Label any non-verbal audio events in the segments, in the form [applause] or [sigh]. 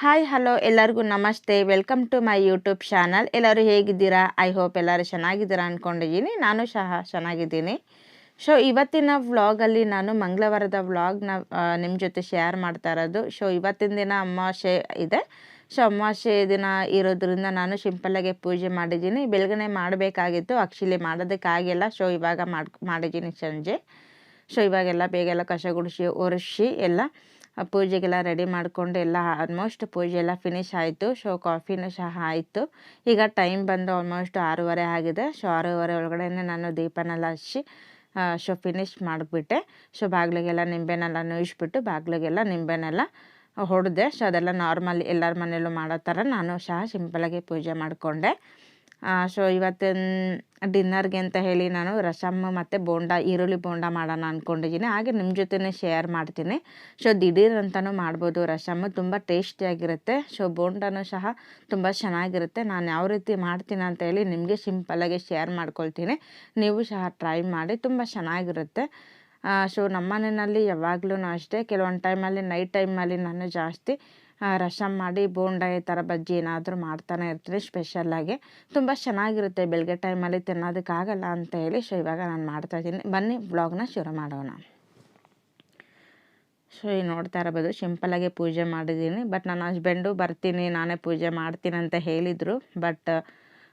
Hi hello ಎಲ್ಲರಿಗೂ ನಮಸ್ತೆ. Welcome to my YouTube channel ಎಲ್ಲರೂ ಹೇಗಿದ್ದೀರಾ? ಐ ಹೋಪ್ ಎಲ್ಲರೂ ಚೆನ್ನಾಗಿದ್ದೀರಾ ಅಂದ್ಕೊಂಡಿದ್ದೀನಿ ನಾನು ಸಹ ಚೆನ್ನಾಗಿದ್ದೀನಿ. ಸೊ ಇವತ್ತಿನ ವ್ಲಾಗಲ್ಲಿ ನಾನು ಮಂಗಳವಾರದ ವ್ಲಾಗ್ನ ನಿಮ್ಮ ಜೊತೆ ಶೇರ್ ಮಾಡ್ತಾ ಇರೋದು. ಸೊ ಇವತ್ತಿನ ದಿನ ಅಮಾವಾಸ್ಯೆ ಇದೆ. ಸೊ ಅಮಾವಾಸ್ಯೆ ದಿನ ಇರೋದ್ರಿಂದ ನಾನು ಸಿಂಪಲ್ಲಾಗೆ ಪೂಜೆ ಮಾಡಿದ್ದೀನಿ. ಬೆಳಗ್ಗೆ ಮಾಡಬೇಕಾಗಿತ್ತು. ಆ್ಯಕ್ಚುಲಿ ಮಾಡೋದಕ್ಕಾಗಿಲ್ಲ. ಸೊ ಇವಾಗ ಮಾಡಿ ಮಾಡಿದ್ದೀನಿ ಸಂಜೆ. ಸೊ ಇವಾಗೆಲ್ಲ ಬೇಗ ಎಲ್ಲ ಕಸ ಗುಡಿಸಿ, ಒರೆಸಿ ಎಲ್ಲ. ಪೂಜೆಗೆಲ್ಲ ರೆಡಿ ಮಾಡಿಕೊಂಡು ಎಲ್ಲ ಆಲ್ಮೋಸ್ಟ್ ಪೂಜೆ ಎಲ್ಲ ಫಿನಿಶ್ ಆಯಿತು. ಸೊ ಕಾಫಿನೂ ಸಹ ಆಯಿತು. ಈಗ ಟೈಮ್ ಬಂದು ಆಲ್ಮೋಸ್ಟ್ ಆರೂವರೆ ಆಗಿದೆ. ಸೊ ಆರೂವರೆ ಒಳಗಡೆ ನಾನು ದೀಪನೆಲ್ಲ ಹಚ್ಚಿ ಸೊ ಫಿನಿಶ್ ಮಾಡಿಬಿಟ್ಟೆ. ಸೊ ಬಾಗಿಲಿಗೆಲ್ಲ ನಿಂಬೆನೆಲ್ಲ ನೋಯಿಸ್ಬಿಟ್ಟು ಬಾಗಿಲಿಗೆಲ್ಲ ನಿಂಬೆನೆಲ್ಲ ಹೊಡೆದೆ. ಸೊ ಅದೆಲ್ಲ ನಾರ್ಮಲ್ ಎಲ್ಲರ ಮನೆಯಲ್ಲೂ ಮಾಡೋ ಥರ ನಾನು ಸಹ ಸಿಂಪಲಾಗಿ ಪೂಜೆ ಮಾಡಿಕೊಂಡೆ. ಸೊ ಇವತ್ತಿನ ಡಿನ್ನರ್ಗೆ ಅಂತ ಹೇಳಿ ನಾನು ರಸಮ್ ಮತ್ತು ಬೋಂಡ, ಈರುಳ್ಳಿ ಬೋಂಡ ಮಾಡೋಣ ಅಂದ್ಕೊಂಡಿದ್ದೀನಿ ಹಾಗೆ ನಿಮ್ಮ ಜೊತೆನೇ ಶೇರ್ ಮಾಡ್ತೀನಿ. ಸೊ ದಿಢೀರ್ ಅಂತಲೂ ಮಾಡ್ಬೋದು ರಸಮ್. ತುಂಬ ಟೇಸ್ಟಿಯಾಗಿರುತ್ತೆ ಸೊ ಬೋಂಡನೂ ಸಹ ತುಂಬ ಚೆನ್ನಾಗಿರುತ್ತೆ. ನಾನು ಯಾವ ರೀತಿ ಮಾಡ್ತೀನಿ ಅಂತ ಹೇಳಿ ನಿಮಗೆ ಸಿಂಪಲ್ಲಾಗಿ ಶೇರ್ ಮಾಡ್ಕೊಳ್ತೀನಿ. ನೀವು ಸಹ ಟ್ರೈ ಮಾಡಿ ತುಂಬ ಚೆನ್ನಾಗಿರುತ್ತೆ. ಸೊ ನಮ್ಮ ಮನೆಯಲ್ಲಿ ಯಾವಾಗಲೂ ಅಷ್ಟೇ. ಕೆಲವೊಂದು ಟೈಮಲ್ಲಿ ನೈಟ್ ಟೈಮಲ್ಲಿ ನಾನು ಜಾಸ್ತಿ ರಸಮ್ ಮಾಡಿ ಬೋಂಡ ಈ ಥರ ಬಜ್ಜಿ ಏನಾದರೂ ಮಾಡ್ತಾನೆ ಇರ್ತೀನಿ ಸ್ಪೆಷಲ್ಲಾಗಿ ತುಂಬ ಚೆನ್ನಾಗಿರುತ್ತೆ ಬೆಳಗ್ಗೆ ಟೈಮಲ್ಲಿ ತಿನ್ನೋದಕ್ಕಾಗಲ್ಲ ಅಂತ ಹೇಳಿ ಸೊ ಇವಾಗ ನಾನು ಮಾಡ್ತಾಯಿದ್ದೀನಿ ಬನ್ನಿ ಬ್ಲಾಗ್ನ ಶುರು ಮಾಡೋಣ. ಸೊ ಈಗ ನೋಡ್ತಾ ಇರಬೋದು ಸಿಂಪಲ್ಲಾಗಿ ಪೂಜೆ ಮಾಡಿದ್ದೀನಿ. ಬಟ್ ನನ್ನ ಹಸ್ಬೆಂಡು ಬರ್ತೀನಿ, ನಾನೇ ಪೂಜೆ ಮಾಡ್ತೀನಿ ಅಂತ ಹೇಳಿದರು. ಬಟ್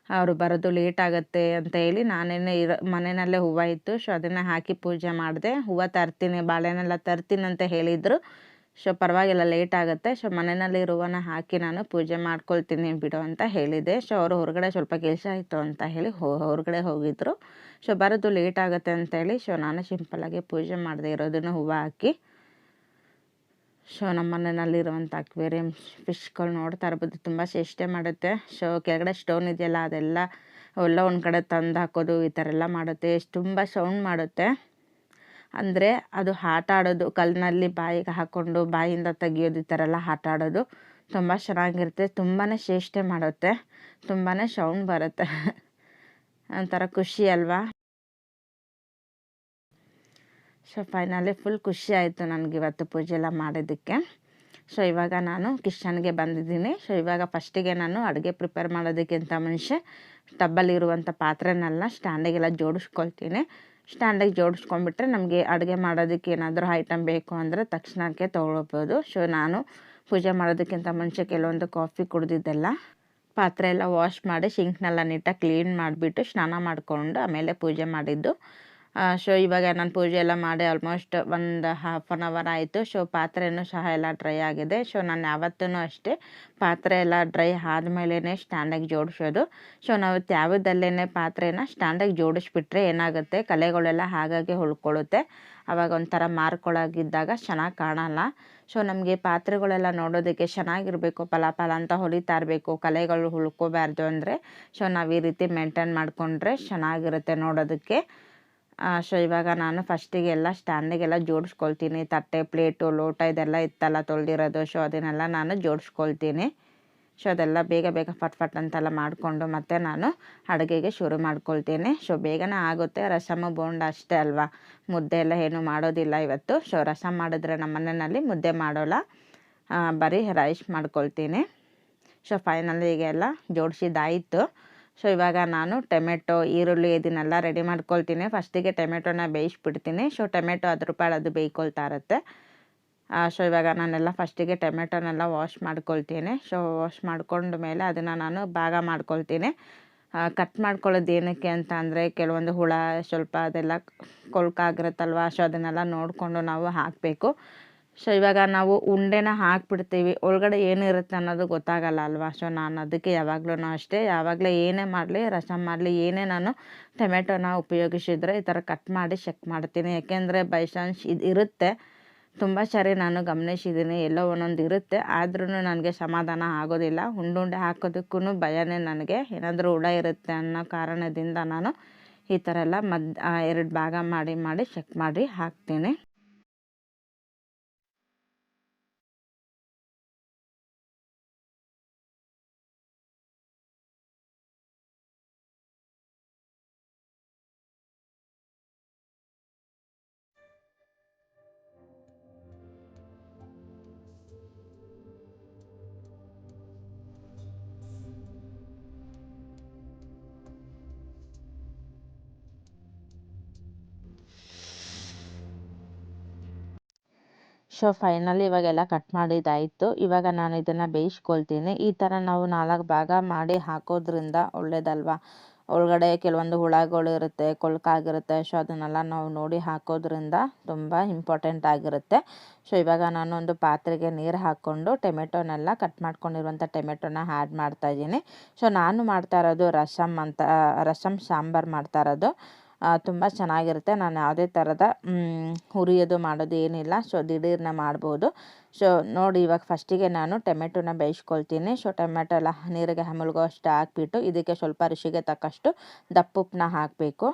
ಅವರು ಬರೋದು ಲೇಟ್ ಆಗುತ್ತೆ ಅಂತ ಹೇಳಿ ನಾನೇನೆ ಇರೋ, ಮನೆಯಲ್ಲೇ ಹೂವು ಇತ್ತು. ಸೊ ಅದನ್ನು ಹಾಕಿ ಪೂಜೆ ಮಾಡಿದೆ. ಹೂವು ತರ್ತೀನಿ ಬಾಳೆನೆಲ್ಲ ತರ್ತೀನಿ ಅಂತ ಹೇಳಿದರು. ಸೊ ಪರವಾಗಿಲ್ಲ ಲೇಟ್ ಆಗುತ್ತೆ. ಸೊ ಮನೆಯಲ್ಲಿ ಹೂವನ್ನ ಹಾಕಿ ನಾನು ಪೂಜೆ ಮಾಡ್ಕೊಳ್ತೀನಿ ಬಿಡು ಅಂತ ಹೇಳಿದೆ. ಸೊ ಅವರು ಹೊರಗಡೆ ಸ್ವಲ್ಪ ಕೆಲಸ ಆಯಿತು ಅಂತ ಹೇಳಿ ಹೊರಗಡೆ ಹೋಗಿದ್ದರು ಸೊ ಬರೋದು ಲೇಟ್ ಆಗುತ್ತೆ ಅಂತೇಳಿ ಸೊ ನಾನು ಸಿಂಪಲ್ಲಾಗಿ ಪೂಜೆ ಮಾಡದೆ ಇರೋದನ್ನು ಹೂವು ಹಾಕಿ. ಸೊ ನಮ್ಮ ಮನೆಯಲ್ಲಿರುವಂಥ ಅಕ್ವೇರಿಯಂ ಫಿಶ್ಗಳು ನೋಡ್ತಾ ಇರ್ಬೋದು. ತುಂಬ ಚೇಷ್ಟೆ ಮಾಡುತ್ತೆ. ಸೊ ಕೆಳಗಡೆ ಸ್ಟೋನ್ ಇದೆಯಲ್ಲ, ಅದೆಲ್ಲ ಎಲ್ಲ ಒಂದು ಕಡೆ ತಂದು ಹಾಕೋದು ಈ ಥರ ಎಲ್ಲ ಮಾಡುತ್ತೆ. ತುಂಬ ಸೌಂಡ್ ಮಾಡುತ್ತೆ. ಅಂದರೆ ಅದು ಆಟ ಆಡೋದು, ಕಲ್ಲಿನಲ್ಲಿ ಬಾಯಿಗೆ ಹಾಕ್ಕೊಂಡು ಬಾಯಿಂದ ತೆಗಿಯೋದು ಈ ಥರ ಎಲ್ಲ ಆಟ ಆಡೋದು ತುಂಬ ಚೆನ್ನಾಗಿರುತ್ತೆ ತುಂಬಾ ಚೇಷ್ಟೆ ಮಾಡುತ್ತೆ ತುಂಬಾ ಸೌಂಡ್ ಬರುತ್ತೆ. ಒಂಥರ ಖುಷಿ ಅಲ್ವಾ? ಸೊ ಫೈನಲಿ ಫುಲ್ ಖುಷಿ ಆಯಿತು ನನಗೆ ಇವತ್ತು ಪೂಜೆ ಎಲ್ಲ ಮಾಡೋದಕ್ಕೆ ಸೊ ಇವಾಗ ನಾನು ಕಿಶನ್ಗೆ ಬಂದಿದ್ದೀನಿ. ಸೊ ಇವಾಗ ಫಸ್ಟಿಗೆ ನಾನು ಅಡುಗೆ ಪ್ರಿಪೇರ್ ಮಾಡೋದಕ್ಕಿಂತ ಮುಂಚೆ ಟಬ್ಬಲ್ಲಿರುವಂಥ ಪಾತ್ರೆನೆಲ್ಲ ಸ್ಟ್ಯಾಂಡಿಗೆಲ್ಲ ಜೋಡಿಸ್ಕೊಳ್ತೀನಿ. ಸ್ಟ್ಯಾಂಡಿಗೆ ಜೋಡಿಸ್ಕೊಂಡ್ಬಿಟ್ರೆ ನಮಗೆ ಅಡುಗೆ ಮಾಡೋದಕ್ಕೆ ಏನಾದರೂ ಐಟಮ್ ಬೇಕು ಅಂದರೆ ತಕ್ಷಣಕ್ಕೆ ತೊಗೊಳ್ಬೋದು. ಸೊ ನಾನು ಪೂಜೆ ಮಾಡೋದಕ್ಕಿಂತ ಮುಂಚೆ ಕೆಲವೊಂದು ಕಾಫಿ ಕುಡಿದಿದ್ದೆಲ್ಲ, ಪಾತ್ರೆ ಎಲ್ಲ ವಾಶ್ ಮಾಡಿ ಶಿಂಕ್ನೆಲ್ಲ ನೀಟಾಗಿ ಕ್ಲೀನ್ ಮಾಡಿಬಿಟ್ಟು ಸ್ನಾನ ಮಾಡಿಕೊಂಡು ಆಮೇಲೆ ಪೂಜೆ ಮಾಡಿದ್ದು. ಸೊ ಇವಾಗ ನಾನು ಪೂಜೆ ಎಲ್ಲ ಮಾಡಿ ಆಲ್ಮೋಸ್ಟ್ ಒಂದು ಹಾಫ್ ಆನ್ ಅವರ್ ಆಯಿತು. ಸೊ ಪಾತ್ರೆಯೂ ಸಹ ಎಲ್ಲ ಡ್ರೈ ಆಗಿದೆ. ಸೊ ನಾನು ಯಾವತ್ತೂ ಅಷ್ಟೇ ಪಾತ್ರೆ ಎಲ್ಲ ಡ್ರೈ ಆದಮೇಲೇ ಸ್ಟ್ಯಾಂಡಾಗಿ ಜೋಡಿಸೋದು. ಸೊ ನಾವು ತ್ಯಾವದಲ್ಲೇ ಪಾತ್ರೆನ ಸ್ಟ್ಯಾಂಡಾಗಿ ಜೋಡಿಸ್ಬಿಟ್ರೆ ಏನಾಗುತ್ತೆ? ಕಲೆಗಳೆಲ್ಲ ಹಾಗಾಗಿ ಉಳ್ಕೊಳ್ಳುತ್ತೆ. ಆವಾಗ ಒಂಥರ ಮಾರ್ಕೊಳಗಿದ್ದಾಗ ಚೆನ್ನಾಗಿ ಕಾಣಲ್ಲ. ಸೊ ನಮಗೆ ಪಾತ್ರೆಗಳೆಲ್ಲ ನೋಡೋದಕ್ಕೆ ಚೆನ್ನಾಗಿರಬೇಕು ಫಲ ಫಲ ಅಂತ ಹೊಲಿತಾ ಇರಬೇಕು, ಕಲೆಗಳು ಉಳ್ಕೋಬಾರ್ದು ಅಂದರೆ ಸೊ ನಾವು ಈ ರೀತಿ ಮೇಂಟೈನ್ ಮಾಡಿಕೊಂಡ್ರೆ ಚೆನ್ನಾಗಿರುತ್ತೆ ನೋಡೋದಕ್ಕೆ. ಸೊ ಇವಾಗ ನಾನು ಫಸ್ಟಿಗೆ ಎಲ್ಲ ಸ್ಟ್ಯಾಂಡಿಗೆಲ್ಲ ಜೋಡಿಸ್ಕೊಳ್ತೀನಿ. ತಟ್ಟೆ ಪ್ಲೇಟು ಲೋಟ ಇದೆಲ್ಲ ಇತ್ತಲ್ಲ ತೊಳೆದಿರೋದು. ಸೊ ಅದನ್ನೆಲ್ಲ ನಾನು ಜೋಡಿಸ್ಕೊಳ್ತೀನಿ. ಸೊ ಅದೆಲ್ಲ ಬೇಗ ಬೇಗ ಫಟ್ ಫಟ್ ಅಂತೆಲ್ಲ ಮಾಡಿಕೊಂಡು ಮತ್ತೆ ನಾನು ಅಡುಗೆಗೆ ಶುರು ಮಾಡ್ಕೊಳ್ತೀನಿ. ಸೊ ಬೇಗನೆ ಆಗುತ್ತೆ. ರಸಮ ಬೋಂಡ ಅಷ್ಟೇ ಅಲ್ವಾ? ಮುದ್ದೆ ಎಲ್ಲ ಏನು ಮಾಡೋದಿಲ್ಲ ಇವತ್ತು. ಸೊ ರಸಮ್ ಮಾಡಿದ್ರೆ ನಮ್ಮ ಮನೆಯಲ್ಲಿ ಮುದ್ದೆ ಮಾಡೋಲ್ಲ. ಬರೀ ರೈಸ್ ಮಾಡ್ಕೊಳ್ತೀನಿ. ಸೊ ಫೈನಲಿ ಈಗೆಲ್ಲ ಜೋಡಿಸಿದ್ದಾಯಿತು. ಸೊ ಇವಾಗ ನಾನು ಟೊಮೆಟೊ, ಈರುಳ್ಳಿ ಇದನ್ನೆಲ್ಲ ರೆಡಿ ಮಾಡ್ಕೊಳ್ತೀನಿ. ಫಸ್ಟಿಗೆ ಟೊಮೆಟೊನ ಬೇಯಿಸ್ಬಿಡ್ತೀನಿ. ಸೊ ಟೊಮೆಟೊ ಅದ್ರ ಅದು ಬೇಯ್ಕೊಳ್ತಾ ಇರುತ್ತೆ. ಸೊ ಇವಾಗ ನಾನೆಲ್ಲ ಫಸ್ಟಿಗೆ ಟೊಮೆಟೊನೆಲ್ಲ ವಾಶ್ ಮಾಡ್ಕೊಳ್ತೀನಿ. ಸೊ ವಾಶ್ ಮಾಡ್ಕೊಂಡ ಮೇಲೆ ಅದನ್ನು ನಾನು ಭಾಗ ಮಾಡ್ಕೊಳ್ತೀನಿ. ಕಟ್ ಮಾಡ್ಕೊಳ್ಳೋದು ಏನಕ್ಕೆ ಅಂತ ಅಂದರೆ, ಕೆಲವೊಂದು ಹುಳ, ಸ್ವಲ್ಪ ಅದೆಲ್ಲ ಕೊಳ್ಕಾಗಿರುತ್ತಲ್ವ? ಸೊ ಅದನ್ನೆಲ್ಲ ನೋಡಿಕೊಂಡು ನಾವು ಹಾಕಬೇಕು. ಸೊ ಇವಾಗ ನಾವು ಉಂಡೆನ ಹಾಕ್ಬಿಡ್ತೀವಿ. ಒಳಗಡೆ ಏನಿರುತ್ತೆ ಅನ್ನೋದು ಗೊತ್ತಾಗಲ್ಲ ಅಲ್ವಾ? ಸೊ ನಾನು ಅದಕ್ಕೆ ಯಾವಾಗಲೂ ಅಷ್ಟೇ, ಯಾವಾಗಲೇ ಏನೇ ಮಾಡಲಿ ರಸಮ್ ಮಾಡಲಿ, ಏನೇ ನಾನು ಟೊಮೆಟೊನ ಉಪಯೋಗಿಸಿದರೆ ಈ ಥರ ಕಟ್ ಮಾಡಿ ಚೆಕ್ ಮಾಡ್ತೀನಿ. ಯಾಕೆಂದರೆ ಬೈ ಚಾನ್ಸ್ ಇದು ಇರುತ್ತೆ. ತುಂಬ ಸರಿ ನಾನು ಗಮನಿಸಿದ್ದೀನಿ ಎಲ್ಲೋ ಒಂದೊಂದು ಇರುತ್ತೆ. ಆದ್ರೂ ನನಗೆ ಸಮಾಧಾನ ಆಗೋದಿಲ್ಲ. ಉಂಡುಂಡೆ ಹಾಕೋದಕ್ಕೂ ಭಯನೇ ನನಗೆ. ಏನಾದರೂ ಹುಳ ಇರುತ್ತೆ ಅನ್ನೋ ಕಾರಣದಿಂದ ನಾನು ಈ ಥರ ಎಲ್ಲ ಮದ್ ಎರಡು ಭಾಗ ಮಾಡಿ ಮಾಡಿ ಚೆಕ್ ಮಾಡಿ ಹಾಕ್ತೀನಿ. ಸೊ ಫೈನಲಿ ಇವಾಗೆಲ್ಲ ಕಟ್ ಮಾಡಿದ್ದಾಯಿತು. ಇವಾಗ ನಾನು ಇದನ್ನು ಬೇಯಿಸ್ಕೊಳ್ತೀನಿ. ಈ ಥರ ನಾವು ನಾಲ್ಕು ಭಾಗ ಮಾಡಿ ಹಾಕೋದ್ರಿಂದ ಒಳ್ಳೇದಲ್ವಾ? ಒಳಗಡೆ ಕೆಲವೊಂದು ಹುಳಗಳು ಇರುತ್ತೆ ಕೊಳ್ಕಾಗಿರುತ್ತೆ ಸೊ ಅದನ್ನೆಲ್ಲ ನಾವು ನೋಡಿ ಹಾಕೋದ್ರಿಂದ ತುಂಬ ಇಂಪಾರ್ಟೆಂಟ್ ಆಗಿರುತ್ತೆ. ಸೊ ಇವಾಗ ನಾನು ಒಂದು ಪಾತ್ರೆಗೆ ನೀರು ಹಾಕ್ಕೊಂಡು ಟೊಮೆಟೊನೆಲ್ಲ ಕಟ್ ಮಾಡ್ಕೊಂಡಿರುವಂಥ ಟೊಮೆಟೊನ ಆ್ಯಡ್ ಮಾಡ್ತಾ ಇದ್ದೀನಿ. ಸೊ ನಾನು ಮಾಡ್ತಾ ಇರೋದು ರಸಮ್ ಅಂತ ರಸಮ್ ಸಾಂಬಾರು ಮಾಡ್ತಾ ಇರೋದು. ತುಂಬ ಚೆನ್ನಾಗಿರುತ್ತೆ. ನಾನು ಯಾವುದೇ ಥರದ ಹುರಿಯೋದು ಮಾಡೋದು ಏನಿಲ್ಲ. ಸೊ, ದಿಢೀರ್ನ ಮಾಡ್ಬೋದು. ಸೊ, ನೋಡಿ, ಇವಾಗ ಫಸ್ಟಿಗೆ ನಾನು ಟೊಮೆಟೊನ ಬೇಯಿಸ್ಕೊಳ್ತೀನಿ. ಸೊ, ಟೊಮೆಟೊ ಎಲ್ಲ ನೀರಿಗೆ ಮುಳುಗೋ ಅಷ್ಟು ಹಾಕ್ಬಿಟ್ಟು, ಇದಕ್ಕೆ ಸ್ವಲ್ಪ ರುಚಿಗೆ ತಕ್ಕಷ್ಟು ದಪ್ಪುಪ್ಪನ್ನ ಹಾಕಬೇಕು.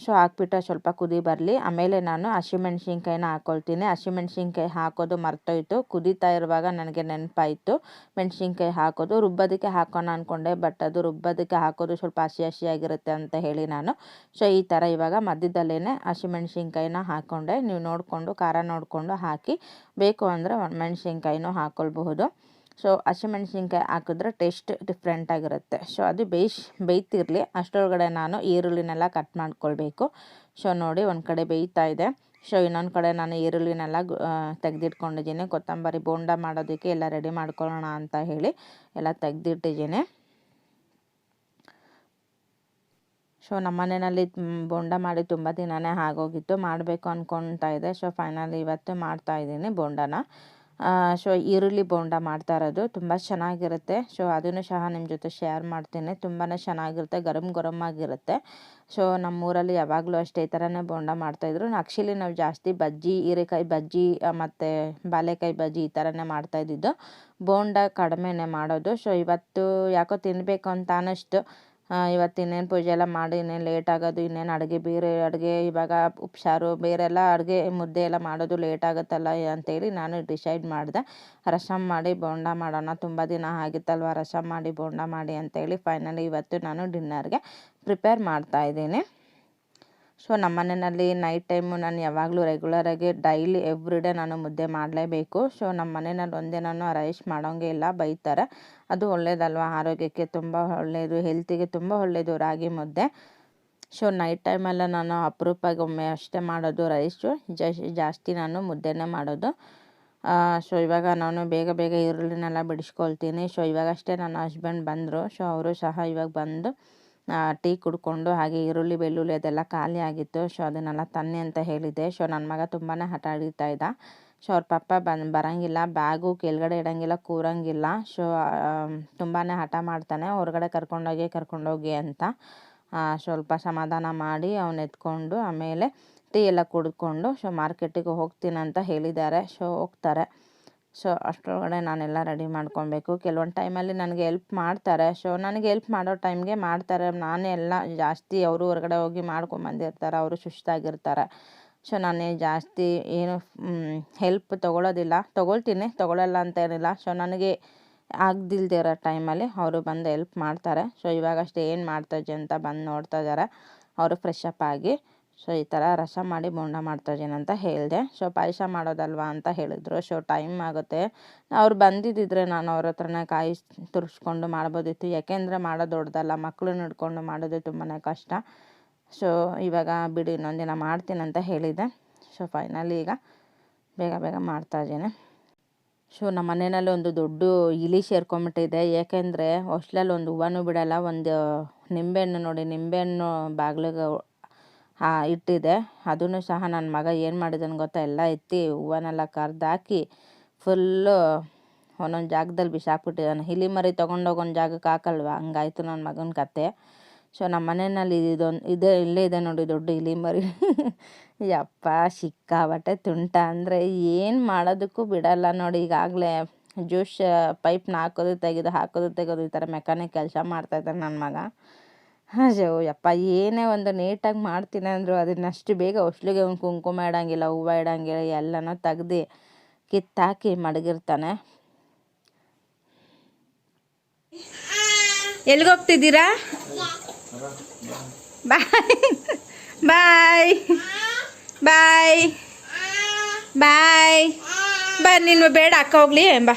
ಸೊ, ಹಾಕ್ಬಿಟ್ಟು ಸ್ವಲ್ಪ ಕುದಿ ಬರಲಿ. ಆಮೇಲೆ ನಾನು ಹಸಿಮೆಣ್ಸಿನ್ಕಾಯಿನ ಹಾಕ್ಕೊಳ್ತೀನಿ ಹಸಿಮೆಣ್ಸಿನ್ಕಾಯಿ ಹಾಕೋದು ಮರ್ತೋಯ್ತು. ಕುದೀತಾ ಇರುವಾಗ ನನಗೆ ನೆನಪಾಯಿತು. ಮೆಣಸಿನ್ಕಾಯಿ ಹಾಕೋದು. ರುಬ್ಬೋದಕ್ಕೆ ಹಾಕೋಣ ಅಂದ್ಕೊಂಡೆ ಬಟ್ ಅದು ರುಬ್ಬೋದಕ್ಕೆ ಹಾಕೋದು ಸ್ವಲ್ಪ ಹಸಿ ಹಸಿಯಾಗಿರುತ್ತೆ ಅಂತ ಹೇಳಿ ನಾನು. ಸೊ, ಈ ಥರ ಇವಾಗ ಮಧ್ಯದಲ್ಲೇ ಹಸಿಮೆಣ್ಸಿನ್ಕಾಯಿನ ಹಾಕ್ಕೊಂಡೆ ನೀವು ನೋಡಿಕೊಂಡು, ಖಾರ ನೋಡಿಕೊಂಡು ಹಾಕಿ, ಬೇಕು ಅಂದರೆ ಮೆಣಸಿನ್ಕಾಯಿನೂ ಹಾಕ್ಕೊಳ್ಬಹುದು ಸೊ ಹಸಿಮೆಣ್ಸಿನ್ಕಾಯಿ ಹಾಕಿದ್ರೆ ಟೇಸ್ಟ್ ಡಿಫ್ರೆಂಟಾಗಿರುತ್ತೆ ಸೊ ಅದು ಬೇಯಿಸ್ ಬೇಯ್ತಿರಲಿ. ಅಷ್ಟರೊಳಗಡೆ ನಾನು ಈರುಳ್ಳಿನೆಲ್ಲ ಕಟ್ ಮಾಡ್ಕೊಳ್ಬೇಕು. ಸೊ ನೋಡಿ ಒಂದು ಕಡೆ ಬೇಯ್ತಾ ಇದೆ. ಸೊ ಇನ್ನೊಂದು ಕಡೆ ನಾನು ಈರುಳ್ಳಿನೆಲ್ಲ ತೆಗೆದಿಟ್ಕೊಂಡಿದ್ದೀನಿ. ಕೊತ್ತಂಬರಿ ಬೋಂಡ ಮಾಡೋದಕ್ಕೆ ಎಲ್ಲ ರೆಡಿ ಮಾಡ್ಕೊಳ್ಳೋಣ ಅಂತ ಹೇಳಿ ಎಲ್ಲ ತೆಗೆದಿಟ್ಟಿದ್ದೀನಿ. ಸೊ ನಮ್ಮ ಮನೆಯಲ್ಲಿ ಬೋಂಡ ಮಾಡಿ ತುಂಬ ದಿನವೇ ಆಗೋಗಿತ್ತು. ಮಾಡಬೇಕು ಅಂದ್ಕೊಳ್ತಾ ಇದೆ. ಸೊ ಫೈನಲಿ ಇವತ್ತು ಮಾಡ್ತಾ ಇದ್ದೀನಿ ಬೋಂಡನ. ಸೊ ಈರುಳ್ಳಿ ಬೋಂಡ ಮಾಡ್ತಾ ಇರೋದು. ತುಂಬ ಚೆನ್ನಾಗಿರುತ್ತೆ. ಸೊ ಅದನ್ನು ಸಹ ನಿಮ್ಮ ಜೊತೆ ಶೇರ್ ಮಾಡ್ತೀನಿ. ತುಂಬಾ ಚೆನ್ನಾಗಿರುತ್ತೆ, ಗರಂ ಗರಮ್ ಆಗಿರುತ್ತೆ. ಸೊ ನಮ್ಮೂರಲ್ಲಿ ಯಾವಾಗಲೂ ಅಷ್ಟೇ ಈ ಥರನೇ ಬೋಂಡ ಮಾಡ್ತಾಯಿದ್ರು ಆ್ಯಕ್ಚುಲಿ ನಾವು ಜಾಸ್ತಿ ಬಜ್ಜಿ, ಹೀರೆಕಾಯಿ ಬಜ್ಜಿ ಮತ್ತು ಬಾಳೆಕಾಯಿ ಬಜ್ಜಿ ಈ ಥರನೇ ಮಾಡ್ತಾಯಿದ್ದಿದ್ದು ಬೋಂಡ ಕಡಿಮೆನೇ ಮಾಡೋದು. ಸೊ ಇವತ್ತು ಯಾಕೋ ತಿನ್ನಬೇಕು ಅಂತ ಅನ್ನಿಸ್ತು ಇವತ್ತು ಇನ್ನೇನು ಪೂಜೆ ಎಲ್ಲ ಮಾಡಿ, ಇನ್ನೇನು ಲೇಟ್ ಆಗೋದು, ಇನ್ನೇನು ಅಡುಗೆ ಬೇರೆ, ಅಡುಗೆ ಇವಾಗ ಉಪ್ಸಾರು, ಬೇರೆಲ್ಲ ಅಡುಗೆ ಮುದ್ದೆ ಎಲ್ಲ ಮಾಡೋದು ಲೇಟ್ ಆಗುತ್ತಲ್ಲ ಅಂತೇಳಿ ನಾನು ಡಿಸೈಡ್ ಮಾಡಿದೆ. ರಸಮ್ ಮಾಡಿ ಬೋಂಡ ಮಾಡೋಣ, ತುಂಬ ದಿನ ಆಗಿತ್ತಲ್ವ, ರಸಮ್ ಮಾಡಿ ಬೋಂಡ ಮಾಡಿ ಅಂತೇಳಿ ಫೈನಲಿ ಇವತ್ತು ನಾನು ಡಿನ್ನರ್ಗೆ ಪ್ರಿಪೇರ್ ಮಾಡ್ತಾಯಿದ್ದೀನಿ ಸೊ ನಮ್ಮ ಮನೆಯಲ್ಲಿ ನೈಟ್ ಟೈಮು ನಾನು ಯಾವಾಗಲೂ ರೆಗ್ಯುಲರಾಗಿ ಡೈಲಿ ಎವ್ರಿ ಡೇ ನಾನು ಮುದ್ದೆ ಮಾಡಲೇಬೇಕು. ಸೊ ನಮ್ಮ ಮನೆಯಲ್ಲಿ ಒಂದೇ ನಾನು ರೈಸ್ ಮಾಡೋಂಗೆ ಇಲ್ಲ, ಬೈತಾರೆ. ಅದು ಒಳ್ಳೇದಲ್ವ? ಆರೋಗ್ಯಕ್ಕೆ ತುಂಬ ಒಳ್ಳೆಯದು ಹೆಲ್ತಿಗೆ ತುಂಬ ಒಳ್ಳೆಯದು ರಾಗಿ ಮುದ್ದೆ. ಸೊ ನೈಟ್ ಟೈಮೆಲ್ಲ ನಾನು ಅಪರೂಪಗೊಮ್ಮೆ ಅಷ್ಟೇ ಮಾಡೋದು ರೈಸು ಜಾಸ್ತಿ ನಾನು ಮುದ್ದೆನೇ ಮಾಡೋದು. ಸೊ ಇವಾಗ ನಾನು ಬೇಗ ಬೇಗ ಈರುಳ್ಳಿನೆಲ್ಲ ಬಿಡಿಸ್ಕೊಳ್ತೀನಿ. ಸೊ ಇವಾಗಷ್ಟೇ ನನ್ನ ಹಸ್ಬೆಂಡ್ ಬಂದರು. ಸೊ ಅವರು ಸಹ ಇವಾಗ ಬಂದು ಟೀ ಕುಡ್ಕೊಂಡು ಹಾಗೆ ಈರುಳ್ಳಿ, ಬೆಳ್ಳುಳ್ಳಿ ಅದೆಲ್ಲ ಖಾಲಿ ಆಗಿತ್ತು. ಸೊ ಅದನ್ನೆಲ್ಲ ತನ್ನಿ ಅಂತ ಹೇಳಿದ್ದೆ. ಸೊ ನನ್ನ ಮಗ ತುಂಬಾ ಹಠ ಹಿಡಿತಾ ಇದ್ದ. ಸೊ ಅವ್ರ ಪಪ್ಪ ಬಂದು, ಬರೋಂಗಿಲ್ಲ. ಬ್ಯಾಗು ಕೆಳಗಡೆ ಇಡೋಂಗಿಲ್ಲ, ಕೂರಂಗಿಲ್ಲ. ಸೊ ತುಂಬಾ ಹಠ ಮಾಡ್ತಾನೆ. ಹೊರಗಡೆ ಕರ್ಕೊಂಡೋಗಿ ಕರ್ಕೊಂಡೋಗಿ ಅಂತ ಸ್ವಲ್ಪ ಸಮಾಧಾನ ಮಾಡಿ ಅವನ್ನ ಎತ್ಕೊಂಡು ಆಮೇಲೆ ಟೀ ಎಲ್ಲ ಕುಡ್ಕೊಂಡು ಸೊ ಮಾರ್ಕೆಟಿಗೆ ಹೋಗ್ತೀನಂತ ಹೇಳಿದ್ದಾರೆ. ಸೊ ಹೋಗ್ತಾರೆ. ಸೊ, ಅಷ್ಟರೊಳಗಡೆ ನಾನೆಲ್ಲ ರೆಡಿ ಮಾಡ್ಕೊಬೇಕು. ಕೆಲವೊಂದು ಟೈಮಲ್ಲಿ ನನಗೆ ಎಲ್ಪ್ ಮಾಡ್ತಾರೆ. ಸೊ, ನನಗೆ ಎಲ್ಪ್ ಮಾಡೋ ಟೈಮ್ಗೆ ಮಾಡ್ತಾರೆ. ನಾನೇ ಎಲ್ಲ ಜಾಸ್ತಿ ಅವರು ಹೊರಗಡೆ ಹೋಗಿ ಮಾಡ್ಕೊಂಬಂದಿರ್ತಾರೆ. ಅವರು ಸುಸ್ತಾಗಿರ್ತಾರೆ. ಸೊ, ನಾನೇ ಜಾಸ್ತಿ ಏನು ಹೆಲ್ಪ್ ತೊಗೊಳೋದಿಲ್ಲ. ತೊಗೊಳ್ತೀನಿ. ತೊಗೊಳಲ್ಲ ಅಂತ ಏನಿಲ್ಲ. ಸೊ, ನನಗೆ ಆಗ್ದಿಲ್ದೇ ಇರೋ ಟೈಮಲ್ಲಿ ಅವರು ಬಂದು ಎಲ್ಪ್ ಮಾಡ್ತಾರೆ. ಸೊ, ಇವಾಗಷ್ಟೇ ಏನು ಮಾಡ್ತಾಯಿದ್ದೆ ಅಂತ ಬಂದು ನೋಡ್ತಾ ಇದ್ದಾರೆ. ಅವರು ಫ್ರೆಶ್ ಅಪ್ ಆಗಿ. ಸೊ, ಈ ಥರ ರಸ ಮಾಡಿ ಬೋಂಡ ಮಾಡ್ತಾಯಿದ್ದೀನಿ ಅಂತ ಹೇಳಿದೆ. ಸೊ, ಪಾಯಸ ಮಾಡೋದಲ್ವಾ ಅಂತ ಹೇಳಿದ್ರು. ಸೊ, ಟೈಮ್ ಆಗುತ್ತೆ. ಅವ್ರು ಬಂದಿದ್ದಿದ್ರೆ ನಾನು ಅವ್ರ ಹತ್ರನೇ ಕಾಯಿ ತುರಿಸ್ಕೊಂಡು ಮಾಡ್ಬೋದಿತ್ತು. ಯಾಕೆಂದರೆ ಮಾಡೋದು ದೊಡ್ಡದಲ್ಲ ಮಕ್ಕಳನ್ನ ಹಿಡ್ಕೊಂಡು ಮಾಡೋದು ತುಂಬಾ ಕಷ್ಟ. ಸೊ, ಇವಾಗ ಬಿಡಿ ಇನ್ನೊಂದಿನ ಮಾಡ್ತೀನಿ ಅಂತ ಹೇಳಿದೆ ಸೊ, ಫೈನಲಿ ಈಗ ಬೇಗ ಬೇಗ ಮಾಡ್ತಾಯಿದ್ದೀನಿ ಸೊ, ನಮ್ಮ ಮನೆಯಲ್ಲಿ ಒಂದು ದೊಡ್ಡ ಇಲಿ ಸೇರ್ಕೊಂಬಿಟ್ಟಿದೆ ಏಕೆಂದರೆ ಹೊಸ್ಲಲ್ಲಿ ಒಂದು ಹೂವನೂ ಬಿಡೋಲ್ಲ. ಒಂದು ನಿಂಬೆಹಣ್ಣು ನೋಡಿ, ನಿಂಬೆಹಣ್ಣು ಬಾಗಿಲಿಗೆ ಇಟ್ಟಿದೆ. ಅದನ್ನು ಸಹ ನನ್ನ ಮಗ ಏನು ಮಾಡಿದನು ಗೊತ್ತಾ? ಎಲ್ಲ ಎತ್ತಿ ಹೂವನ್ನೆಲ್ಲ ಕರ್ದಾಕಿ ಫುಲ್ಲು ಒಂದೊಂದು ಜಾಗದಲ್ಲಿ ಬಿಸಾಕ್ಬಿಟ್ಟಿದ್ದಾನೆ ಹಿಲಿ ಮರಿ ತೊಗೊಂಡೋಗಿ ಒಂದು ಜಾಗಕ್ಕೆ ಹಾಕಲ್ವ? ಹಂಗಾಯ್ತು ನನ್ನ ಮಗನ ಕತೆ. ಸೊ ನಮ್ಮ ಮನೆಯಲ್ಲಿ ಇದೊಂದು ಇದೆ, ಇಲ್ಲೇ ಇದೆ ನೋಡಿ ದೊಡ್ಡ ಇಲಿ ಮರಿ. [laughs] ಯಪ್ಪ ಸಿಕ್ಕಾಬಟ್ಟೆ ತುಂಟ. ಅಂದರೆ ಏನು ಮಾಡೋದಕ್ಕೂ ಬಿಡಲ್ಲ ನೋಡಿ ಈಗಾಗಲೇ ಜ್ಯೂಸ್, ಪೈಪ್ನ ಹಾಕೋದು, ತೆಗೆದು ಹಾಕೋದು, ತೆಗೆದು ಈ ಥರ ಮೆಕ್ಯಾನಿಕ್ ಕೆಲಸ ಮಾಡ್ತಾಯಿದ್ದಾನೆ ನನ್ನ ಮಗ. ಅಯ್ಯೋ, ಯಪ್ಪ, ಏನೇ ಒಂದು ನೀಟಾಗಿ ಮಾಡ್ತೀನಿ ಅಂದರು ಅದನ್ನಷ್ಟು ಬೇಗ ಹೊಸ್ಲಿಗೆ ಒಂದು ಕುಂಕುಮ ಇಡೋಂಗಿಲ್ಲ, ಹೂವು ಇಡೋಂಗಿಲ್ಲ, ಎಲ್ಲನೂ ತೆಗ್ದು ಕಿತ್ತಾಕಿ ಮಡಗಿರ್ತಾನೆ. ಎಲ್ಲಿಗೋಗ್ತಿದ್ದೀರಾ ಬಾಯ್ ಬಾಯ್ ಬಾಯ್ ಬಾಯ್. ಬಾ, ನೀನು ಬೇಡ, ಅಕ್ಕ ಹೋಗ್ಲಿ, ಬಾ.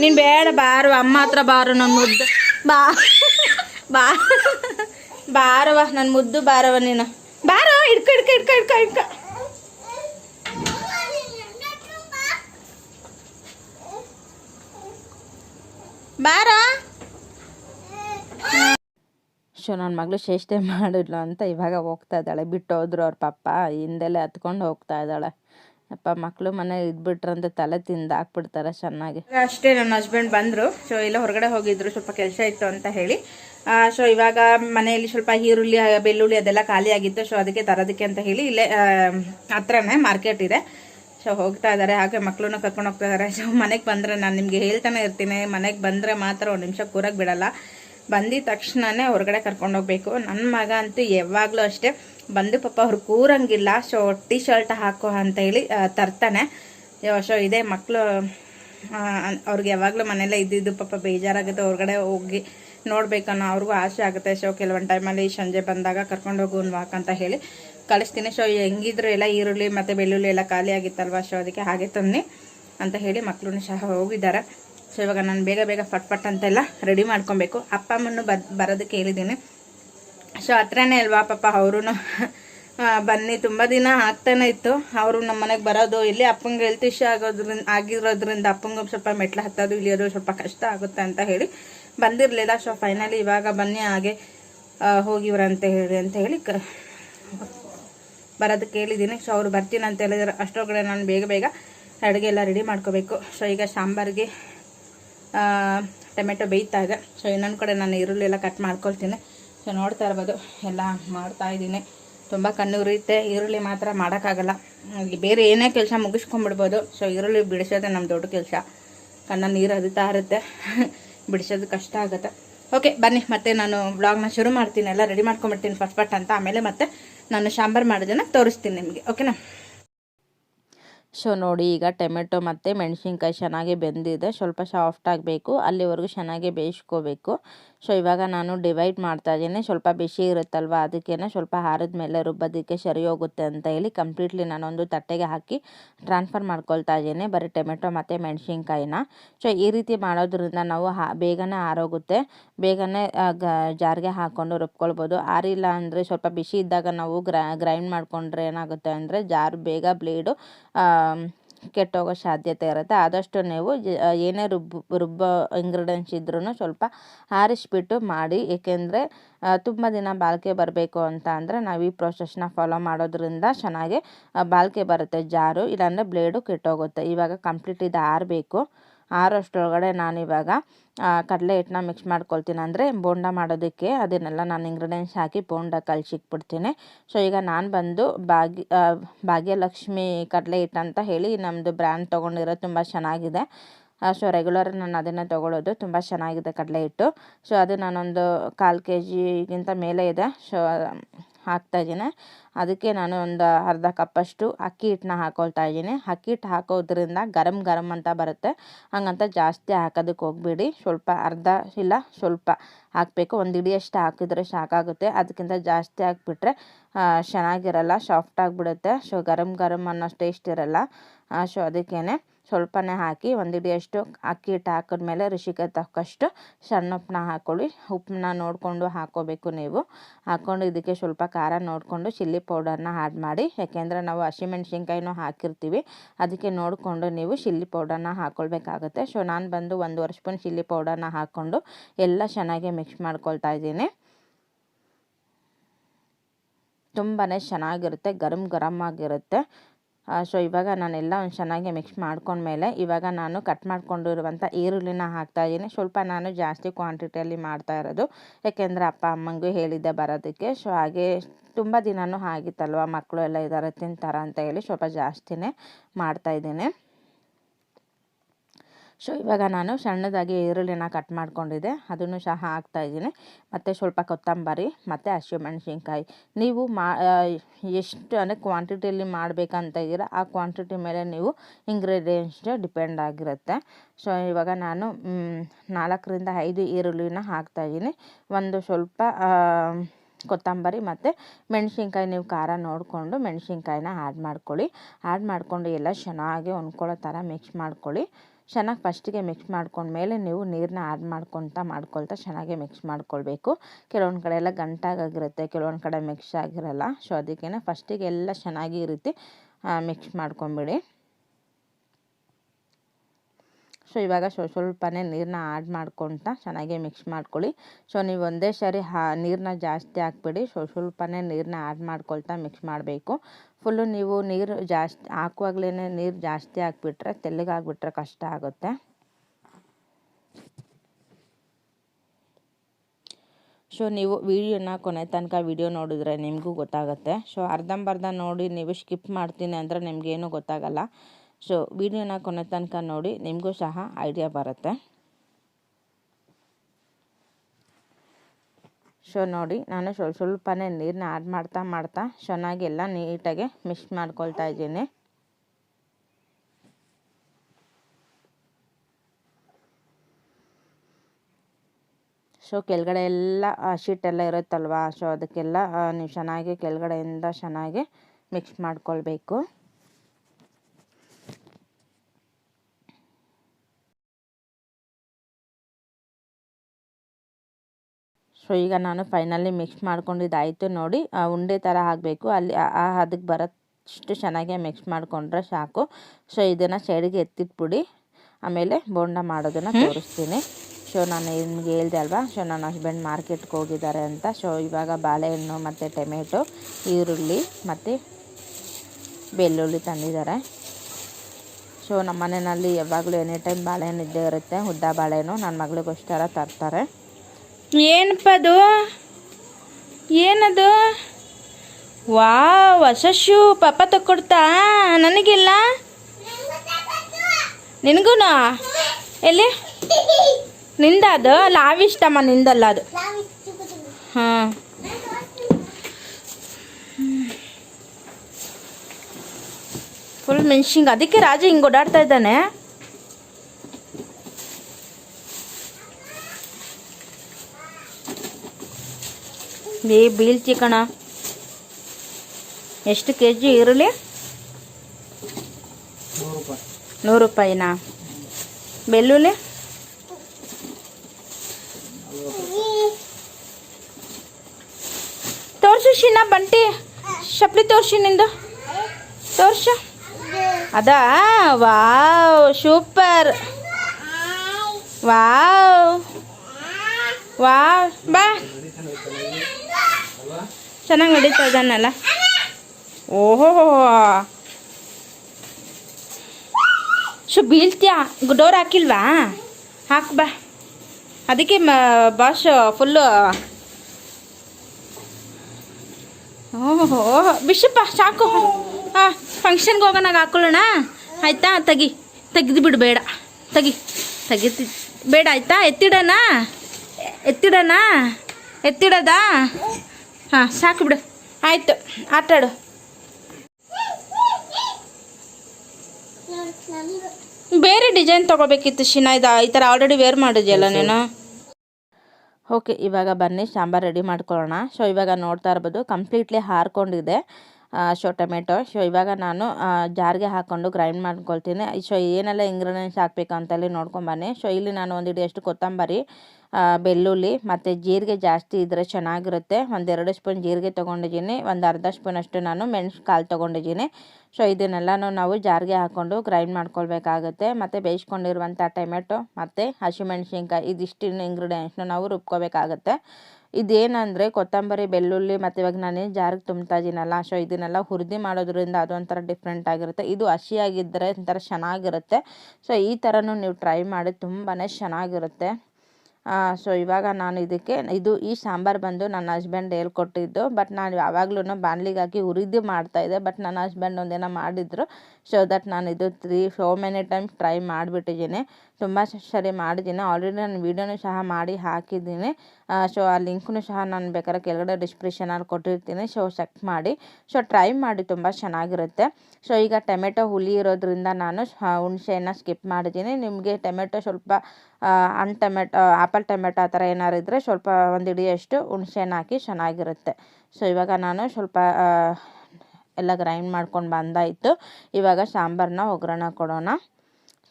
ನೀನು ಬೇಡ, ಬಾರು, ಅಮ್ಮ ಹತ್ರ ಬಾರು, ನನ್ನ ಮುದ್ದು. ಬಾ. ಬಾ. ಬಾರವ ನನ್ನ ಮುದ್ದು ಬಾರವ ನೀನು. ಬಾರ ಇಡ್ಕ ಇಡ್ಕ ಇಡ್ಕ ಇಡ್ಕ ಇಡ್ಕ ಬಾರ. ಶೋ ನನ್ನ ಮಗಳು ಚೇಷ್ಟೆ ಮಾಡಿದ್ಲು ಅಂತ ಇವಾಗ ಹೋಗ್ತಾ ಇದ್ದಾಳೆ. ಬಿಟ್ಟು ಹೋದ್ರು ಅವ್ರ ಪಪ್ಪ. ಹಿಂದೆಲ್ಲ ಹತ್ಕೊಂಡು ಹೋಗ್ತಾ ಇದ್ದಾಳೆ. ಅಪ್ಪ ಮಕ್ಳು ಮನೆ ಇದ್ಬಿಟ್ರಂತ ತಲೆ ತಿಂದು ಹಾಕ್ಬಿಡ್ತಾರ ಚೆನ್ನಾಗಿ. ಅಷ್ಟೇ ನನ್ನ ಹಸ್ಬೆಂಡ್ ಬಂದ್ರು. ಸೊ ಇಲ್ಲ ಹೊರಗಡೆ ಹೋಗಿದ್ರು. ಸ್ವಲ್ಪ ಕೆಲಸ ಇತ್ತು ಅಂತ ಹೇಳಿ. ಸೊ ಇವಾಗ ಮನೆಯಲ್ಲಿ ಸ್ವಲ್ಪ ಈರುಳ್ಳಿ ಬೆಳ್ಳುಳ್ಳಿ ಅದೆಲ್ಲ ಖಾಲಿ ಆಗಿತ್ತು ಸೊ ಅದಕ್ಕೆ ತರೋದಕ್ಕೆ ಅಂತ ಹೇಳಿ ಇಲ್ಲೇ ಹತ್ರನೇ ಮಾರ್ಕೆಟ್ ಇದೆ. ಸೊ ಹೋಗ್ತಾ ಇದ್ದಾರೆ ಹಾಗೆ ಮಕ್ಕಳನ್ನ ಕರ್ಕೊಂಡು ಹೋಗ್ತಾ ಇದ್ದಾರೆ ಸೊ ಮನೆಗೆ ಬಂದರೆ ನಾನು ನಿಮಗೆ ಹೇಳ್ತಾನೆ ಇರ್ತೀನಿ, ಮನೆಗೆ ಬಂದರೆ ಮಾತ್ರ ಒಂದು ನಿಮಿಷ ಕೂರಕ್ಕೆ ಬಿಡಲ್ಲ. ಬಂದಿದ ತಕ್ಷಣನೇ ಹೊರಗಡೆ ಕರ್ಕೊಂಡು ಹೋಗ್ಬೇಕು. ನನ್ನ ಮಗ ಅಂತೂ ಯಾವಾಗಲೂ ಅಷ್ಟೇ, ಬಂದು ಪಾಪ ಅವ್ರು ಕೂರಂಗಿಲ್ಲ ಸೊ ಟಿ ಶರ್ಟ್ ಹಾಕೋ ಅಂತ ಹೇಳಿ ತರ್ತಾನೆ. ಸೊ ಇದೇ ಮಕ್ಕಳು ಅವ್ರಿಗೆ ಯಾವಾಗಲೂ ಮನೆಯಲ್ಲೇ ಇದ್ದಿದ್ದು ಪಾಪ ಬೇಜಾರಾಗುತ್ತೆ, ಹೊರಗಡೆ ಹೋಗಿ. ನೋಡ್ಬೇಕನ್ನೋ ಅವ್ರಿಗೂ ಆಸೆ ಆಗುತ್ತೆ. ಸೊ ಕೆಲವೊಂದು ಟೈಮಲ್ಲಿ ಸಂಜೆ ಬಂದಾಗ ಕರ್ಕೊಂಡು ಹೋಗು ವಾಕ್ ಅಂತ ಹೇಳಿ ಕಳಿಸ್ತೀನಿ. ಸೊ ಹೆಂಗಿದ್ರು ಎಲ್ಲ ಈರುಳ್ಳಿ ಮತ್ತು ಬೆಳ್ಳುಳ್ಳಿ ಎಲ್ಲ ಖಾಲಿ ಆಗಿತ್ತಲ್ವ? ಸೊ ಅದಕ್ಕೆ ಹಾಗೆ ತನ್ನಿ ಅಂತ ಹೇಳಿ ಮಕ್ಕಳು ಸಹ ಹೋಗಿದ್ದಾರೆ. ಸೊ ಇವಾಗ ನಾನು ಬೇಗ ಬೇಗ ಫಟ್ ಫಟ್ ಅಂತೆಲ್ಲ ರೆಡಿ ಮಾಡ್ಕೊಬೇಕು. ಅಪ್ಪ ಅಮ್ಮನ್ನು ಬದ್ ಬರೋದಕ್ಕೆ ಹೇಳಿದ್ದೀನಿ. ಸೊ ಹತ್ರನೇ ಅಲ್ವಾ? ಪಾಪ ಅವರು ಬನ್ನಿ. ತುಂಬ ದಿನ ಆಗ್ತಾನೆ ಇತ್ತು. ಅವರು ನಮ್ಮ ಮನೆಗೆ ಬರೋದು, ಇಲ್ಲಿ ಅಪ್ಪಂಗೆ ಹೆಲ್ತ್ ಇಶ್ಯೂ ಆಗೋದ್ರಿಂದ, ಆಗಿರೋದ್ರಿಂದ ಅಪ್ಪಂಗೆ ಸ್ವಲ್ಪ ಮೆಟ್ಲು ಹತ್ತೋದು, ಇಳಿಯೋದು ಸ್ವಲ್ಪ ಕಷ್ಟ ಆಗುತ್ತೆ ಅಂತ ಹೇಳಿ ಬಂದಿರಲಿಲ್ಲ. ಸೊ ಫೈನಲಿ ಇವಾಗ ಬನ್ನಿ, ಹಾಗೆ ಹೋಗಿವ್ರಂತ ಹೇಳಿ ಅಂತ ಹೇಳಿ ಕ, ಬರೋದಕ್ಕೆ ಹೇಳಿದ್ದೀನಿ. ಸೊ ಅವ್ರು ಬರ್ತೀನಿ ಅಂತ ಹೇಳಿದ್ರೆ. ಅಷ್ಟರೊಳಗಡೆ ನಾನು ಬೇಗ ಬೇಗ ಅಡುಗೆ ಎಲ್ಲ ರೆಡಿ ಮಾಡ್ಕೋಬೇಕು. ಸೊ ಈಗ ಸಾಂಬಾರಿಗೆ ಟೊಮೆಟೊ ಬೇಯ್ತಾ ಇದೆ. ಸೊ ಇನ್ನೊಂದು ಕಡೆ ನಾನು ಈರುಳ್ಳಿ ಎಲ್ಲ ಕಟ್ ಮಾಡ್ಕೊಳ್ತೀನಿ. ಸೊ ನೋಡ್ತಾ ಇರ್ಬೋದು. ಎಲ್ಲ ಮಾಡ್ತಾ ಇದ್ದೀನಿ. ತುಂಬ ಕಣ್ಣು ಉರಿಯುತ್ತೆ. ಈರುಳ್ಳಿ ಮಾತ್ರ ಮಾಡೋಕ್ಕಾಗಲ್ಲ. ಬೇರೆ ಏನೇ ಕೆಲಸ ಮುಗಿಸ್ಕೊಂಡ್ಬಿಡ್ಬೋದು. ಸೊ ಈರುಳ್ಳಿ ಬಿಡಿಸೋದೇ ನಮ್ಮ ದೊಡ್ಡ ಕೆಲಸ. ಕಣ್ಣ ನೀರು ಹರಿತಾ ಇರುತ್ತೆ. [laughs] ಬಿಡಿಸೋದು ಕಷ್ಟ ಆಗುತ್ತೆ. ಓಕೆ ಬನ್ನಿ, ಮತ್ತೆ ನಾನು ಬ್ಲಾಗ್ನ ಶುರು ಮಾಡ್ತೀನಿ. ಎಲ್ಲ ರೆಡಿ ಮಾಡ್ಕೊಂಬಿಡ್ತೀನಿ ಫಸ್ಟ್ ಫಟ್ ಅಂತ. ಆಮೇಲೆ ಮತ್ತೆ ನಾನು ಸಾಂಬಾರು ಮಾಡೋದನ್ನು ತೋರಿಸ್ತೀನಿ ನಿಮಗೆ. ಓಕೆನಾ ಸೊ ನೋಡಿ, ಈಗ ಟೊಮೆಟೊ ಮತ್ತು ಮೆಣಸಿನ್ಕಾಯಿ ಚೆನ್ನಾಗಿ ಬೆಂದಿದೆ. ಸ್ವಲ್ಪ ಸಾಫ್ಟ್ ಆಗಬೇಕು. ಅಲ್ಲಿವರೆಗೂ ಚೆನ್ನಾಗಿ ಬೇಯಿಸ್ಕೋಬೇಕು. ಸೊ ಇವಾಗ ನಾನು ಡಿವೈಡ್ ಮಾಡ್ತಾ ಇದ್ದೀನಿ. ಸ್ವಲ್ಪ ಬಿಸಿ ಇರುತ್ತಲ್ವ? ಅದಕ್ಕೇನೆ ಸ್ವಲ್ಪ ಹಾರದ ಮೇಲೆ ರುಬ್ಬೋದಕ್ಕೆ ಸರಿ ಹೋಗುತ್ತೆ ಅಂತ ಹೇಳಿ ಕಂಪ್ಲೀಟ್ಲಿ ನಾನೊಂದು ತಟ್ಟೆಗೆ ಹಾಕಿ ಟ್ರಾನ್ಸ್ಫರ್ ಮಾಡ್ಕೊಳ್ತಾ ಇದ್ದೀನಿ. ಬರೀ ಟೊಮೆಟೊ ಮತ್ತು ಮೆಣಸಿನ್ಕಾಯಿನ. ಸೊ ಈ ರೀತಿ ಮಾಡೋದ್ರಿಂದ ನಾವು ಹಾ, ಬೇಗನೆ ಆರೋಗುತ್ತೆ. ಬೇಗನೆ ಗ, ಜಾರ್ಗೆ ಹಾಕ್ಕೊಂಡು ರುಬ್ಕೊಳ್ಬೋದು. ಆರಿಲ್ಲ ಅಂದರೆ ಸ್ವಲ್ಪ ಬಿಸಿ ಇದ್ದಾಗ ನಾವು ಗ್ರೈ ಗ್ರೈಂಡ್ ಮಾಡಿಕೊಂಡ್ರೆ ಏನಾಗುತ್ತೆ ಅಂದರೆ ಜಾರ್ ಬೇಗ ಬ್ಲೇಡು ಕೆಟ್ಟೋಗೋ ಸಾಧ್ಯತೆ ಇರುತ್ತೆ. ಆದಷ್ಟು ನೀವು ಏನೇ ರುಬ್ಬ, ರುಬ್ಬೋ ಇಂಗ್ರೀಡಿಯೆಂಟ್ಸ್ ಇದ್ರೂ ಸ್ವಲ್ಪ ಆರಿಸ್ಬಿಟ್ಟು ಮಾಡಿ. ಏಕೆಂದರೆ ತುಂಬ ದಿನ ಬಾಳಿಕೆ ಬರಬೇಕು ಅಂತ ಅಂದರೆ ನಾವು ಈ ಪ್ರೊಸೆಸ್ನ ಫಾಲೋ ಮಾಡೋದ್ರಿಂದ ಚೆನ್ನಾಗಿ ಬಾಳಿಕೆ ಬರುತ್ತೆ ಜಾರು. ಇಲ್ಲಾಂದರೆ ಬ್ಲೇಡು ಕೆಟ್ಟೋಗುತ್ತೆ. ಇವಾಗ ಕಂಪ್ಲೀಟ್ ಇದು ಆರಬೇಕು. ಆರೋಷ್ಟರೊಳಗಡೆ ನಾನಿವಾಗ ಕಡಲೆ ಹಿಟ್ಟನ್ನ ಮಿಕ್ಸ್ ಮಾಡ್ಕೊಳ್ತೀನಿ. ಅಂದರೆ ಬೋಂಡ ಮಾಡೋದಕ್ಕೆ ಅದನ್ನೆಲ್ಲ ನಾನು ಇಂಗ್ರೀಡಿಯೆಂಟ್ಸ್ ಹಾಕಿ ಬೋಂಡ ಕಲಸಿಕ್ಬಿಡ್ತೀನಿ ಸೊ ಈಗ ನಾನು ಬಂದು ಭಾಗ್ಯ ಭಾಗ್ಯಲಕ್ಷ್ಮಿ ಕಡಲೆ ಹಿಟ್ಟು ಅಂತ ಹೇಳಿ ನಮ್ಮದು ಬ್ರ್ಯಾಂಡ್ ತೊಗೊಂಡಿರೋ ತುಂಬ ಚೆನ್ನಾಗಿದೆ. ಸೊ ರೆಗ್ಯುಲರ್ ನಾನು ಅದನ್ನು ತೊಗೊಳ್ಳೋದು ತುಂಬ ಚೆನ್ನಾಗಿದೆ ಕಡಲೆ ಹಿಟ್ಟು. ಸೊ ಅದು ನಾನೊಂದು ಕಾಲು ಕೆ ಜಿಗಿಂತ ಮೇಲೆ ಇದೆ. ಸೊ ಹಾಕ್ತಾ ಇದ್ದೀನಿ. ಅದಕ್ಕೆ ನಾನು ಒಂದು ಅರ್ಧ ಕಪ್ಪಷ್ಟು ಅಕ್ಕಿ ಹಿಟ್ಟನ್ನ ಹಾಕೊಳ್ತಾ ಇದ್ದೀನಿ. ಅಕ್ಕಿ ಹಿಟ್ಟು ಹಾಕೋದ್ರಿಂದ ಗರಂ ಗರಂ ಅಂತ ಬರುತ್ತೆ. ಹಂಗಂತ ಜಾಸ್ತಿ ಹಾಕೋದಕ್ಕೆ ಹೋಗ್ಬೇಡಿ. ಸ್ವಲ್ಪ ಅರ್ಧ ಇಲ್ಲ, ಸ್ವಲ್ಪ ಹಾಕಬೇಕು. ಒಂದು ಹಿಡಿಯಷ್ಟು ಹಾಕಿದ್ರೆ ಸಾಕಾಗುತ್ತೆ. ಅದಕ್ಕಿಂತ ಜಾಸ್ತಿ ಹಾಕ್ಬಿಟ್ರೆ ಚೆನ್ನಾಗಿರಲ್ಲ, ಸಾಫ್ಟ್ ಆಗಿಬಿಡುತ್ತೆ. ಸೊ ಗರಂ ಗರಂ ಅನ್ನೋ ಟೇಸ್ಟ್ ಇರಲ್ಲ. ಸೊ ಅದಕ್ಕೇ ಸ್ವಲ್ಪನೇ ಹಾಕಿ ಒಂದು ಹಿಡಿಯಷ್ಟು ಅಕ್ಕಿ ಹಿಟ್ಟು ಹಾಕಿದ್ಮೇಲೆ ರುಚಿಗೆ ತಕ್ಕಷ್ಟು ಸಣ್ಣ ಉಪ್ಪನ್ನ ಹಾಕ್ಕೊಳ್ಳಿ ಉಪ್ಪನ್ನ ನೋಡಿಕೊಂಡು ಹಾಕ್ಕೋಬೇಕು ನೀವು. ಹಾಕ್ಕೊಂಡು ಇದಕ್ಕೆ ಸ್ವಲ್ಪ ಖಾರ ನೋಡಿಕೊಂಡು ಚಿಲ್ಲಿ ಪೌಡರ್ನ ಆ್ಯಡ್ ಮಾಡಿ. ಯಾಕೆಂದರೆ ನಾವು ಹಸಿಮೆಣ್ಸಿನ್ಕಾಯಿನೂ ಹಾಕಿರ್ತೀವಿ. ಅದಕ್ಕೆ ನೋಡಿಕೊಂಡು ನೀವು ಚಿಲ್ಲಿ ಪೌಡರ್ನ ಹಾಕ್ಕೊಳ್ಬೇಕಾಗುತ್ತೆ ಸೊ, ನಾನು ಬಂದು ಒಂದೂವರೆ ಸ್ಪೂನ್ ಚಿಲ್ಲಿ ಪೌಡರ್ನ ಹಾಕ್ಕೊಂಡು ಎಲ್ಲ ಚೆನ್ನಾಗಿ ಮಿಕ್ಸ್ ಮಾಡ್ಕೊಳ್ತಾ ಇದ್ದೀನಿ. ತುಂಬಾ ಚೆನ್ನಾಗಿರುತ್ತೆ, ಗರಂ ಗರಮ್ ಆಗಿರುತ್ತೆ. ಸೊ ಇವಾಗ ನಾನೆಲ್ಲ ಒಂದು ಚೆನ್ನಾಗಿ ಮಿಕ್ಸ್ ಮಾಡ್ಕೊಂಡ್ಮೇಲೆ ಇವಾಗ ನಾನು ಕಟ್ ಮಾಡ್ಕೊಂಡಿರುವಂಥ ಈರುಳ್ಳಿನ ಹಾಕ್ತಾ ಇದ್ದೀನಿ. ಸ್ವಲ್ಪ ನಾನು ಜಾಸ್ತಿ ಕ್ವಾಂಟಿಟಿಯಲ್ಲಿ ಮಾಡ್ತಾ ಇರೋದು. ಯಾಕೆಂದರೆ ಅಪ್ಪ ಅಮ್ಮಂಗೂ ಹೇಳಿದ್ದೆ ಬರೋದಕ್ಕೆ. ಸೊ ಹಾಗೆ ತುಂಬ ದಿನವೂ ಆಗಿತ್ತಲ್ವ ಮಕ್ಕಳು ಎಲ್ಲ ಇದ್ದಾರೆ ತಿಂತಾರ ಅಂತ ಹೇಳಿ ಸ್ವಲ್ಪ ಜಾಸ್ತಿನೇ ಮಾಡ್ತಾಯಿದ್ದೀನಿ ಸೊ ಇವಾಗ ನಾನು ಸಣ್ಣದಾಗಿ ಈರುಳ್ಳಿನ ಕಟ್ ಮಾಡಿಕೊಂಡಿದ್ದೆ. ಅದನ್ನು ಸಹ ಹಾಕ್ತಾ ಇದ್ದೀನಿ. ಮತ್ತು ಸ್ವಲ್ಪ ಕೊತ್ತಂಬರಿ, ಮತ್ತು ಹಸಿಮೆಣ್ಸಿನ್ಕಾಯಿ ನೀವು ಮಾ ಎಷ್ಟು, ಅಂದರೆ ಕ್ವಾಂಟಿಟಿಯಲ್ಲಿ ಮಾಡಬೇಕಂತ ಇದ್ದೀರ, ಆ ಕ್ವಾಂಟಿಟಿ ಮೇಲೆ ನೀವು ಇಂಗ್ರೀಡಿಯೆಂಟ್ಸ್ ಡಿಪೆಂಡ್ ಆಗಿರುತ್ತೆ. ಸೊ ಇವಾಗ ನಾನು ನಾಲ್ಕರಿಂದ ಐದು ಈರುಳ್ಳಿನ ಹಾಕ್ತಾ ಇದ್ದೀನಿ. ಒಂದು ಸ್ವಲ್ಪ ಕೊತ್ತಂಬರಿ ಮತ್ತು ಮೆಣಸಿನ್ಕಾಯಿ ನೀವು ಖಾರ ನೋಡಿಕೊಂಡು ಮೆಣಸಿನ್ಕಾಯಿನ ಆ್ಯಡ್ ಮಾಡ್ಕೊಳ್ಳಿ. ಆ್ಯಡ್ ಮಾಡಿಕೊಂಡು ಎಲ್ಲ ಚೆನ್ನಾಗಿ ಹೊಂದ್ಕೊಳ್ಳೋ ಥರ ಮಿಕ್ಸ್ ಮಾಡ್ಕೊಳ್ಳಿ. ಚೆನ್ನಾಗಿ ಫಸ್ಟಿಗೆ ಮಿಕ್ಸ್ ಮಾಡ್ಕೊಂಡ್ಮೇಲೆ ನೀವು ನೀರನ್ನ ಆ್ಯಡ್ ಮಾಡ್ಕೊತ ಮಾಡ್ಕೊಳ್ತಾ ಚೆನ್ನಾಗಿ ಮಿಕ್ಸ್ ಮಾಡ್ಕೊಳ್ಬೇಕು. ಕೆಲವೊಂದು ಕಡೆ ಎಲ್ಲ ಗಂಟಾಗಿರುತ್ತೆ ಕೆಲವೊಂದು ಕಡೆ ಮಿಕ್ಸ್ ಆಗಿರಲ್ಲ. ಸೊ ಅದಕ್ಕೇ ಫಸ್ಟಿಗೆ ಎಲ್ಲ ಚೆನ್ನಾಗಿ ಈ ರೀತಿ ಮಿಕ್ಸ್ ಮಾಡ್ಕೊಂಬಿಡಿ. ಸೊ, ಇವಾಗ ಸ್ವ ಸ್ವಲ್ಪನೇ ನೀರನ್ನ ಆ್ಯಡ್ ಮಾಡ್ಕೊತ ಚೆನ್ನಾಗಿ ಮಿಕ್ಸ್ ಮಾಡ್ಕೊಳ್ಳಿ. ಸೊ, ನೀವು ಒಂದೇ ಸರಿ ಹಾ ನೀರನ್ನ ಜಾಸ್ತಿ ಹಾಕ್ಬೇಡಿ. ಸ್ವಲ್ಪ ಸ್ವಲ್ಪನೇ ನೀರನ್ನ ಆ್ಯಡ್ ಮಾಡ್ಕೊಳ್ತಾ ಮಿಕ್ಸ್ ಮಾಡಬೇಕು. ಫುಲ್ಲು ನೀವು ನೀರು ಜಾಸ್ತಿ ಹಾಕುವಾಗ್ಲೇ ನೀರು ಜಾಸ್ತಿ ಹಾಕ್ಬಿಟ್ರೆ, ತೆಳ್ಳಗಾಗ್ಬಿಟ್ರೆ ಕಷ್ಟ ಆಗುತ್ತೆ. ಸೊ ನೀವು ವೀಡಿಯೋನ ಕೊನೆ ತನಕ ವೀಡಿಯೋ ನೋಡಿದ್ರೆ ನಿಮಗೂ ಗೊತ್ತಾಗುತ್ತೆ. ಸೊ ಅರ್ಧಂಬರ್ಧ ನೋಡಿ ನೀವು ಸ್ಕಿಪ್ ಮಾಡ್ತೀನಿ ಅಂದರೆ ನಿಮಗೇನು ಗೊತ್ತಾಗಲ್ಲ. ಸೊ ವಿಡಿಯೋನ ಕೊನೆ ತನಕ ನೋಡಿ, ನಿಮಗೂ ಸಹ ಐಡಿಯಾ ಬರುತ್ತೆ. ಸೊ ನೋಡಿ, ನಾನು ಸ್ವಲ್ಪ ಸ್ವಲ್ಪನೇ ನೀರನ್ನ ಆ್ಯಡ್ ಮಾಡ್ತಾ ಮಾಡ್ತಾ ಚೆನ್ನಾಗಿ ಎಲ್ಲ ನೀಟಾಗಿ ಮಿಕ್ಸ್ ಮಾಡ್ಕೊಳ್ತಾ ಇದ್ದೀನಿ. ಸೊ ಕೆಳಗಡೆ ಎಲ್ಲ ಶೀಟೆಲ್ಲ ಇರುತ್ತಲ್ವಾ? ಸೊ ಅದಕ್ಕೆಲ್ಲ ನೀವು ಚೆನ್ನಾಗಿ ಕೆಳಗಡೆಯಿಂದ ಚೆನ್ನಾಗಿ ಮಿಕ್ಸ್ ಮಾಡ್ಕೊಳ್ಬೇಕು. ಸೊ ಈಗ ನಾನು ಫೈನಲಿ ಮಿಕ್ಸ್ ಮಾಡ್ಕೊಂಡಿದ್ದಾಯಿತು ನೋಡಿ. ಉಂಡೆ ಥರ ಆಗಬೇಕು. ಅಲ್ಲಿ ಆ ಅದಕ್ಕೆ ಬರೋಷ್ಟು ಚೆನ್ನಾಗಿ ಮಿಕ್ಸ್ ಮಾಡಿಕೊಂಡ್ರೆ ಸಾಕು. ಸೊ ಇದನ್ನು ಸೈಡಿಗೆ ಎತ್ತಿಟ್ಬಿಡಿ. ಆಮೇಲೆ ಬೋಂಡ ಮಾಡೋದನ್ನು ತೋರಿಸ್ತೀನಿ. ಸೊ ನಾನು ನಿಮ್ಗೆ ಹೇಳಿದೆ ಅಲ್ವಾ? ಸೊ ನನ್ನ ಹಸ್ಬೆಂಡ್ ಮಾರ್ಕೆಟ್ಗೆ ಹೋಗಿದ್ದಾರೆ ಅಂತ. ಸೊ ಇವಾಗ ಬಾಳೆಹಣ್ಣು ಮತ್ತು ಟೊಮೆಟೊ ಈರುಳ್ಳಿ ಮತ್ತು ಬೆಳ್ಳುಳ್ಳಿ ತಂದಿದ್ದಾರೆ. ಸೊ ನಮ್ಮ ಮನೆಯಲ್ಲಿ ಯಾವಾಗಲೂ ಎನಿ ಟೈಮ್ ಬಾಳೆಹಣ್ಣು ಇದ್ದೇ ಇರುತ್ತೆ. ಉದ್ದ ಬಾಳೆಹಣ್ಣು. ನನ್ನ ಮಗಳಿಗೋಸ್ಕರ ತರ್ತಾರೆ. ಏನಪ್ಪ ಅದು ಏನದು? ವಾ ಹೊಸ ಶೂ ಪಾಪ ತಕ್ಕೊಡ್ತಾ? ನನಗಿಲ್ಲ? ನಿನಗೂ ಎಲ್ಲಿ? ನಿಂದ ಅದು? ಲಾವಿಷ್ಟಮ್ಮ ನಿಂದಲ್ಲ ಅದು. ಹಾಂ. ಫುಲ್ ಮೆಣ್ಸಿಂಗ್ ಅದಕ್ಕೆ ರಾಜ ಹಿಂಗೆ ಓಡಾಡ್ತಾ ಇದ್ದಾನೆ. ಏ ಬೀಳ್ತಿ ಕಣ. ಎಷ್ಟು ಕೆ ಜಿ ಈರುಳ್ಳಿ? ನೂರು ರೂಪಾಯಿನಾ? ಬೆಳ್ಳುಳ್ಳಿ? ತೋರ್ಸು ಶಿನ, ಬಂಟಿ. ಚಪ್ಲಿ ತೋರ್ಸಿ ನಿಂದು. ತೋರ್ಸ. ಅದಾ? Wow, super. ವಾವ್. ವಾವ್, ಬಾ. ಚೆನ್ನಾಗಿ ನಡೀತಾ ಇದ್ದಾನಲ್ಲ. ಓಹೋ. ಶು, ಬೀಳ್ತೀಯಾ? ಡೋರ್ ಹಾಕಿಲ್ವಾ? ಹಾಕು, ಬಾ. ಅದಕ್ಕೆ ಬಾಸ್ ಫುಲ್ಲು ಓಹೋ. ಬಿಷಪ್ಪ ಸಾಕು. ಹಾಂ ಫಂಕ್ಷನ್ಗೆ ಹೋಗೋಣಾಗ ಹಾಕೊಳ್ಳೋಣ. ಆಯಿತಾ? ತೆಗಿ. ತೆಗೆದು ಬಿಡು, ಬೇಡ. ತೆಗಿ. ತೆಗಿತಿ. ಬೇಡ, ಆಯಿತಾ? ಎತ್ತಿಡೋಣ? ಎತ್ತಿಡೋಣ ಎತ್ತಿಡೋದಾ? ಹಾಂ ಸಾಕು ಬಿಡು. ಆಯಿತು ಆಟಾಡು. ಬೇರೆ ಡಿಸೈನ್ ತಗೋಬೇಕಿತ್ತು ಶಿನ ಇದು ಈ ಥರ ಆಲ್ರೆಡಿ ವೇರ್ ಮಾಡಿದ್ಯಲ್ಲ ನೀನು? ಓಕೆ ಇವಾಗ ಬನ್ನಿ ಸಾಂಬಾರು ರೆಡಿ ಮಾಡ್ಕೊಳ್ಳೋಣ. ಸೊ ಇವಾಗ ನೋಡ್ತಾ ಇರ್ಬೋದು ಕಂಪ್ಲೀಟ್ಲಿ ಹಾರ್ಕೊಂಡಿದೆ. ಸೊ ಟೊಮೆಟೊ ಸೊ ಇವಾಗ ನಾನು ಜಾರ್ಗೆ ಹಾಕ್ಕೊಂಡು ಗ್ರೈಂಡ್ ಮಾಡ್ಕೊಳ್ತೀನಿ. ಸೊ ಏನೆಲ್ಲ ಇಂಗ್ರೀಡಿಯೆಂಟ್ಸ್ ಹಾಕಬೇಕು ಅಂತಲ್ಲಿ ನೋಡ್ಕೊಂಬನ್ನಿ ಸೊ ಇಲ್ಲಿ ನಾನು ಒಂದು ಹಿಡಿಯಷ್ಟು ಕೊತ್ತಂಬರಿ ಬೆಳ್ಳುಳ್ಳಿ ಮತ್ತು ಜೀರಿಗೆ ಜಾಸ್ತಿ ಇದ್ದರೆ ಚೆನ್ನಾಗಿರುತ್ತೆ. ಒಂದೆರಡು ಸ್ಪೂನ್ ಜೀರಿಗೆ ತೊಗೊಂಡಿದ್ದೀನಿ. ಒಂದು ಅರ್ಧ ಸ್ಪೂನಷ್ಟು ನಾನು ಮೆಣಸು ಕಾಳು ತೊಗೊಂಡಿದ್ದೀನಿ. ಸೊ ಇದನ್ನೆಲ್ಲನೂ ನಾವು ಜಾರಿಗೆ ಹಾಕ್ಕೊಂಡು ಗ್ರೈಂಡ್ ಮಾಡ್ಕೊಳ್ಬೇಕಾಗುತ್ತೆ. ಮತ್ತು ಬೇಯಿಸ್ಕೊಂಡಿರುವಂಥ ಟೊಮೆಟೊ ಮತ್ತು ಹಸಿಮೆಣ್ಸಿನ್ಕಾಯಿ, ಇದಿಷ್ಟಿನ ಇಂಗ್ರೀಡಿಯೆಂಟ್ಸ್ನ ನಾವು ರುಬ್ಕೋಬೇಕಾಗತ್ತೆ. ಇದೇನಂದರೆ ಕೊತ್ತಂಬರಿ, ಬೆಳ್ಳುಳ್ಳಿ ಮತ್ತು ಇವಾಗ ನಾನು ಜಾರಿಗೆ ತುಂಬ್ತಾ ಇದ್ದೀನಲ್ಲ ಸೊ ಇದನ್ನೆಲ್ಲ ಹುರಿದಿ ಮಾಡೋದ್ರಿಂದ ಅದೊಂಥರ ಡಿಫ್ರೆಂಟ್ ಆಗಿರುತ್ತೆ. ಇದು ಹಸಿಯಾಗಿದ್ದರೆ ಒಂಥರ ಚೆನ್ನಾಗಿರುತ್ತೆ. ಸೊ ಈ ಥರನೂ ನೀವು ಟ್ರೈ ಮಾಡಿ ತುಂಬಾ ಚೆನ್ನಾಗಿರುತ್ತೆ. ಸೊ ಇವಾಗ ನಾನು ಇದಕ್ಕೆ, ಇದು ಈ ಸಾಂಬಾರು ಬಂದು ನನ್ನ ಹಸ್ಬೆಂಡ್ ಹೇಳ್ಕೊಟ್ಟಿದ್ದು ಬಟ್ ನಾನು ಯಾವಾಗ್ಲೂ ಬಾಣಲಿಗೆ ಹಾಕಿ ಹುರಿದು ಮಾಡ್ತಾಯಿದ್ದೆ ಬಟ್ ನನ್ನ ಹಸ್ಬೆಂಡ್ ಒಂದಿನ ಮಾಡಿದ್ರು ಸೊ ದಟ್ ನಾನು ಇದು three so many times try ಮಾಡಿಬಿಟ್ಟಿದ್ದೀನಿ. ತುಂಬ ಸರಿ ಮಾಡಿದ್ದೀನಿ. ಆಲ್ರೆಡಿ ನಾನು ವೀಡಿಯೋನು ಸಹ ಮಾಡಿ ಹಾಕಿದ್ದೀನಿ. ಸೊ ಆ ಲಿಂಕ್ನು ಸಹ ನಾನು ಬೇಕಾದ್ರೆ ಕೆಳಗಡೆ ಡಿಸ್ಕ್ರಿಪ್ಷನಲ್ಲಿ ಕೊಟ್ಟಿರ್ತೀನಿ. ಸೊ ಚೆಕ್ ಮಾಡಿ. ಸೊ ಟ್ರೈ ಮಾಡಿ. ತುಂಬ ಚೆನ್ನಾಗಿರುತ್ತೆ. ಸೊ ಈಗ ಟೊಮೆಟೊ ಹುಳಿ ಇರೋದ್ರಿಂದ ನಾನು ಹುಣಸೆಯನ್ನು ಸ್ಕಿಪ್ ಮಾಡಿದ್ದೀನಿ. ನಿಮಗೆ ಟೊಮೆಟೊ ಸ್ವಲ್ಪ ಹಣ್ಣು ಟೊಮೆಟೊ ಆಪಲ್ ಟೊಮೆಟೊ ಆ ಥರ ಏನಾರು ಇದ್ದರೆ ಸ್ವಲ್ಪ ಒಂದು ಹಿಡಿಯಷ್ಟು ಹುಣಸೆಹಣ್ಣು ಹಾಕಿ ಚೆನ್ನಾಗಿರುತ್ತೆ. ಸೊ ಇವಾಗ ನಾನು ಸ್ವಲ್ಪ ಎಲ್ಲ ಗ್ರೈಂಡ್ ಮಾಡ್ಕೊಂಡು ಬಂದಾಯಿತು. ಇವಾಗ ಸಾಂಬಾರನ್ನ ಒಗ್ಗರಣೆ ಕೊಡೋಣ.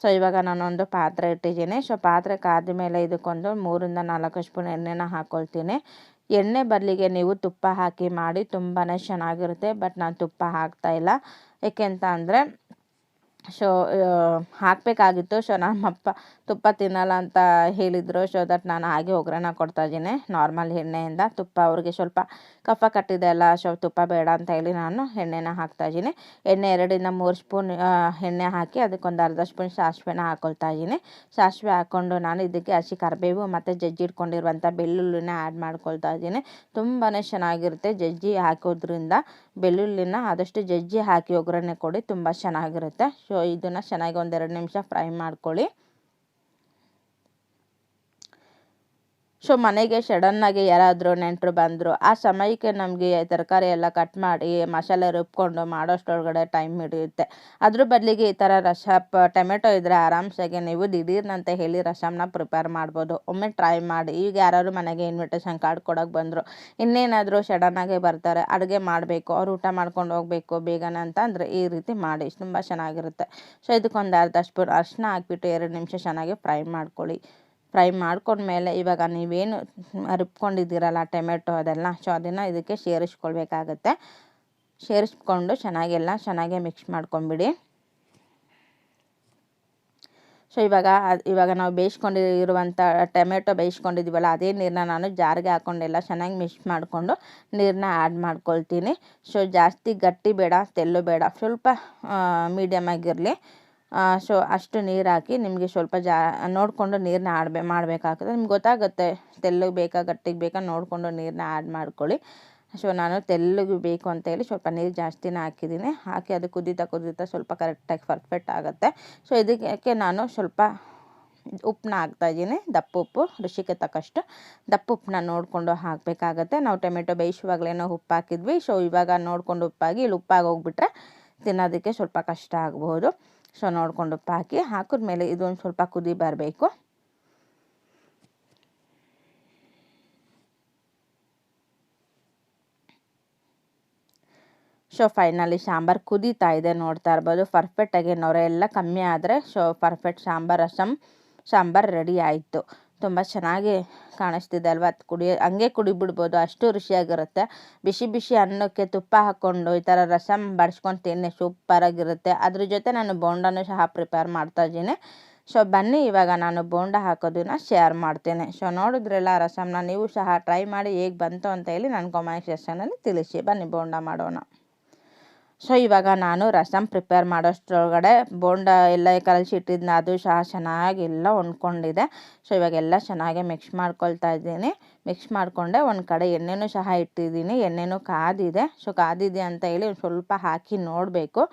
ಸೊ ಇವಾಗ ನಾನೊಂದು ಪಾತ್ರೆ ಇಟ್ಟಿದ್ದೀನಿ. ಸೊ ಪಾತ್ರೆ ಕಾದ ಮೇಲೆ ಇದಕ್ಕೊಂದು ಮೂರಿಂದ ನಾಲ್ಕು ಸ್ಪೂನ್ ಎಣ್ಣೆನ ಹಾಕೊಳ್ತೀನಿ. ಎಣ್ಣೆ ಬದಲಿಗೆ ನೀವು ತುಪ್ಪ ಹಾಕಿ ಮಾಡಿ ತುಂಬಾ ಚೆನ್ನಾಗಿರುತ್ತೆ, ಬಟ್ ನಾನು ತುಪ್ಪ ಹಾಕ್ತಾಯಿಲ್ಲ ಏಕೆ ಅಂತ ಅಂದರೆ ಸೊ ಹಾಕಬೇಕಾಗಿತ್ತು. ಸೊ ನಮ್ಮಪ್ಪ ತುಪ್ಪ ತಿನ್ನಲ್ಲ ಅಂತ ಹೇಳಿದರು. ಸೊ ದಟ್ ನಾನು ಹಾಗೆ ಒಗ್ಗರಣೆ ಕೊಡ್ತಾ ಇದ್ದೀನಿ. ನಾರ್ಮಲ್ ಎಣ್ಣೆಯಿಂದ ತುಪ್ಪ ಅವ್ರಿಗೆ ಸ್ವಲ್ಪ ಕಫ ಕಟ್ಟಿದೆ ಅಲ್ಲ ಸೊ ತುಪ್ಪ ಬೇಡ ಅಂತ ಹೇಳಿ ನಾನು ಎಣ್ಣೆನ ಹಾಕ್ತಾ ಇದ್ದೀನಿ. ಎಣ್ಣೆ ಎರಡರಿಂದ ಮೂರು ಸ್ಪೂನ್ ಎಣ್ಣೆ ಹಾಕಿ ಅದಕ್ಕೊಂದು ಅರ್ಧ ಸ್ಪೂನ್ ಸಾಸಿವೆನ ಹಾಕೊಳ್ತಾ ಇದ್ದೀನಿ. ಸಾಸಿವೆ ಹಾಕ್ಕೊಂಡು ನಾನು ಇದಕ್ಕೆ ಹಸಿ ಕರಿಬೇವು ಮತ್ತು ಜಜ್ಜಿ ಇಟ್ಕೊಂಡಿರುವಂಥ ಬೆಳ್ಳುಳ್ಳಿನ ಆ್ಯಡ್ ಮಾಡ್ಕೊಳ್ತಾ ಇದ್ದೀನಿ. ತುಂಬಾ ಚೆನ್ನಾಗಿರುತ್ತೆ ಜಜ್ಜಿ ಹಾಕೋದ್ರಿಂದ. ಬೆಳ್ಳುಳ್ಳಿನ ಆದಷ್ಟು ಜಜ್ಜಿ ಹಾಕಿ ಒಗ್ಗರಣೆ ಕೊಡಿ, ತುಂಬ ಚೆನ್ನಾಗಿರುತ್ತೆ. ಸೊ ಇದನ್ನು ಚೆನ್ನಾಗಿ ಒಂದೆರಡು ನಿಮಿಷ ಫ್ರೈ ಮಾಡ್ಕೊಳ್ಳಿ. ಸೊ ಮನೆಗೆ ಸಡನ್ನಾಗಿ ಯಾರಾದರೂ ನೆಂಟರು ಬಂದರು, ಆ ಸಮಯಕ್ಕೆ ನಮಗೆ ತರಕಾರಿ ಎಲ್ಲ ಕಟ್ ಮಾಡಿ ಮಸಾಲೆ ರುಬ್ಕೊಂಡು ಮಾಡೋಷ್ಟರೊಳಗಡೆ ಟೈಮ್ ಹಿಡಿಯುತ್ತೆ. ಅದ್ರ ಬದಲಿಗೆ ಈ ಥರ ರಸ ಟೊಮೆಟೊ ಇದ್ದರೆ ಆರಾಮ್ಸಾಗಿ ನೀವು ದಿಢೀರ್ನಂತ ಹೇಳಿ ರಸಮ್ನ ಪ್ರಿಪೇರ್ ಮಾಡ್ಬೋದು. ಒಮ್ಮೆ ಟ್ರೈ ಮಾಡಿ, ಈಗ ಯಾರಾದ್ರು ಮನೆಗೆ ಇನ್ವಿಟೇಷನ್ ಕಾರ್ಡ್ ಕೊಡೋಕೆ ಬಂದರು, ಇನ್ನೇನಾದರೂ ಸಡನ್ನಾಗಿ ಬರ್ತಾರೆ, ಅಡುಗೆ ಮಾಡಬೇಕು, ಅವ್ರು ಊಟ ಮಾಡ್ಕೊಂಡು ಹೋಗಬೇಕು, ಬೇಗನೆ ಅಂತ ಅಂದರೆ ಈ ರೀತಿ ಮಾಡಿ, ತುಂಬ ಚೆನ್ನಾಗಿರುತ್ತೆ. ಸೊ ಇದಕ್ಕೊಂದು ಅರ್ಧ ಸ್ಪೂನ್ ಅರಿಶಿನ ಹಾಕ್ಬಿಟ್ಟು ಎರಡು ನಿಮಿಷ ಚೆನ್ನಾಗಿ ಫ್ರೈ ಮಾಡ್ಕೊಳ್ಳಿ. ಫ್ರೈ ಮಾಡ್ಕೊಂಡ್ಮೇಲೆ ಇವಾಗ ನೀವೇನು ರುಬ್ಕೊಂಡಿದ್ದೀರಲ್ಲ ಟೊಮೆಟೊ ಅದೆಲ್ಲ, ಸೊ ಅದನ್ನು ಇದಕ್ಕೆ ಸೇರಿಸ್ಕೊಳ್ಬೇಕಾಗತ್ತೆ. ಸೇರಿಸ್ಕೊಂಡು ಚೆನ್ನಾಗೆಲ್ಲ ಚೆನ್ನಾಗೆ ಮಿಕ್ಸ್ ಮಾಡ್ಕೊಂಬಿಡಿ. ಸೊ ಇವಾಗ ಇವಾಗ ನಾವು ಬೇಯಿಸ್ಕೊಂಡಿರುವಂಥ ಟೊಮೆಟೊ ಬೇಯಿಸ್ಕೊಂಡಿದ್ದೀವಲ್ಲ, ಅದೇ ನೀರನ್ನ ನಾನು ಜಾರಿಗೆ ಹಾಕ್ಕೊಂಡೆಲ್ಲ ಚೆನ್ನಾಗಿ ಮಿಕ್ಸ್ ಮಾಡಿಕೊಂಡು ನೀರನ್ನ ಆ್ಯಡ್ ಮಾಡ್ಕೊಳ್ತೀನಿ. ಸೊ ಜಾಸ್ತಿ ಗಟ್ಟಿ ಬೇಡ ತೆಲ್ಲು ಬೇಡ, ಸ್ವಲ್ಪ ಮೀಡಿಯಮ್ ಆಗಿರಲಿ. ಸೊ ಅಷ್ಟು ನೀರು ಹಾಕಿ ನಿಮಗೆ ಸ್ವಲ್ಪ ಜಾ, ನೋಡಿಕೊಂಡು ನೀರನ್ನ ಆಡ್ಬೇ ಮಾಡಬೇಕಾಗ್ತದೆ. ನಿಮ್ಗೆ ಗೊತ್ತಾಗುತ್ತೆ ತೆಲ್ಲಗೆ ಬೇಕಾ, ಗಟ್ಟಿಗೆ ಬೇಕಾ ನೋಡಿಕೊಂಡು ನೀರನ್ನ ಆ್ಯಡ್ ಮಾಡ್ಕೊಳ್ಳಿ. ಸೊ ನಾನು ತೆಲ್ಲಗೆ ಬೇಕು ಅಂತ ಹೇಳಿ ಸ್ವಲ್ಪ ನೀರು ಜಾಸ್ತಿನೇ ಹಾಕಿದ್ದೀನಿ. ಹಾಕಿ ಅದು ಕುದೀತಾ ಕುದೀತಾ ಸ್ವಲ್ಪ ಕರೆಕ್ಟಾಗಿ ಪರ್ಫೆಕ್ಟ್ ಆಗುತ್ತೆ. ಸೊ ಇದಕ್ಕೆ ನಾನು ಸ್ವಲ್ಪ ಉಪ್ಪನ್ನ ಹಾಕ್ತಾಯಿದ್ದೀನಿ ದಪ್ಪ ಉಪ್ಪು, ರುಚಿಗೆ ತಕ್ಕಷ್ಟು ದಪ್ಪ ಉಪ್ಪನ್ನ ನೋಡಿಕೊಂಡು ಹಾಕಬೇಕಾಗತ್ತೆ. ನಾವು ಟೊಮೆಟೊ ಬೇಯಿಸುವಾಗಲೇನೋ ಉಪ್ಪು ಹಾಕಿದ್ವಿ. ಸೊ ಇವಾಗ ನೋಡಿಕೊಂಡು ಉಪ್ಪಾಗಿ ಇಲ್ಲಿ ಉಪ್ಪಾಗಿ ಹೋಗ್ಬಿಟ್ರೆ ತಿನ್ನೋದಕ್ಕೆ ಸ್ವಲ್ಪ ಕಷ್ಟ ಆಗ್ಬೋದು. ಸೊ ನೋಡಿಕೊಂಡು ಹಾಕಿ ಹಾಕಿದ ಮೇಲೆ ಇದೊಂದು ಸ್ವಲ್ಪ ಕುದಿ ಬರಬೇಕು. ಸೊ ಫೈನಲಿ ಸಾಂಬಾರು ಕುದೀತಾ ಇದೆ ನೋಡ್ತಾ ಇರ್ಬೋದು. ಪರ್ಫೆಕ್ಟಾಗಿ ನೊರೆ ಎಲ್ಲ ಕಮ್ಮಿ ಆದರೆ so perfect sambar rasam sambar ready ಆಯಿತು. ತುಂಬ ಚೆನ್ನಾಗಿ ಕಾಣಿಸ್ತಿದೆ ಅಲ್ವಾ? ಅದು ಕುಡಿ, ಹಂಗೆ ಕುಡಿಬಿಡ್ಬೋದು, ಅಷ್ಟು ರುಚಿಯಾಗಿರುತ್ತೆ. ಬಿಸಿ ಬಿಸಿ ಅನ್ನಕ್ಕೆ ತುಪ್ಪ ಹಾಕ್ಕೊಂಡು ಈ ಥರ ರಸಮ್ ಬಡಿಸ್ಕೊಂಡು ತಿನ್ನಿ ಸೂಪರಾಗಿರುತ್ತೆ. ಅದ್ರ ಜೊತೆ ನಾನು ಬೋಂಡನೂ ಸಹ ಪ್ರಿಪೇರ್ ಮಾಡ್ತಾ ಇದ್ದೀನಿ. ಸೊ, ಬನ್ನಿ, ಇವಾಗ ನಾನು ಬೋಂಡ ಹಾಕೋದನ್ನ ಶೇರ್ ಮಾಡ್ತೇನೆ. ಸೊ, ನೋಡಿದ್ರೆಲ್ಲ ರಸಮ್ನ ನೀವು ಸಹ ಟ್ರೈ ಮಾಡಿ ಹೇಗೆ ಬಂತು ಅಂತ ಹೇಳಿ ನನ್ನ ಕಮೆಂಟ್ ಸೆಕ್ಷನಲ್ಲಿ ತಿಳಿಸಿ. ಬನ್ನಿ, ಬೋಂಡ ಮಾಡೋಣ. ಸೊ ಇವಾಗ ನಾನು ರಸಮ್ ಪ್ರಿಪೇರ್ ಮಾಡೋಷ್ಟರೊಳಗಡೆ ಬೋಂಡ ಎಲ್ಲ ಕಲಸಿ ಇಟ್ಟಿದ್ನ, ಅದು ಸಹ ಚೆನ್ನಾಗಿ ಎಲ್ಲ ಹೊಂದ್ಕೊಂಡಿದೆ ಸೊ ಇವಾಗೆಲ್ಲ ಚೆನ್ನಾಗಿ ಮಿಕ್ಸ್ ಮಾಡ್ಕೊಳ್ತಾ ಇದ್ದೀನಿ. ಮಿಕ್ಸ್ ಮಾಡಿಕೊಂಡೆ ಒಂದು ಕಡೆ ಎಣ್ಣೆನೂ ಸಹ ಇಟ್ಟಿದ್ದೀನಿ. ಎಣ್ಣೆನೂ ಕಾದಿದೆ. ಸೊ ಕಾದಿದೆ ಅಂತ ಹೇಳಿ ಸ್ವಲ್ಪ ಹಾಕಿ ನೋಡಬೇಕು.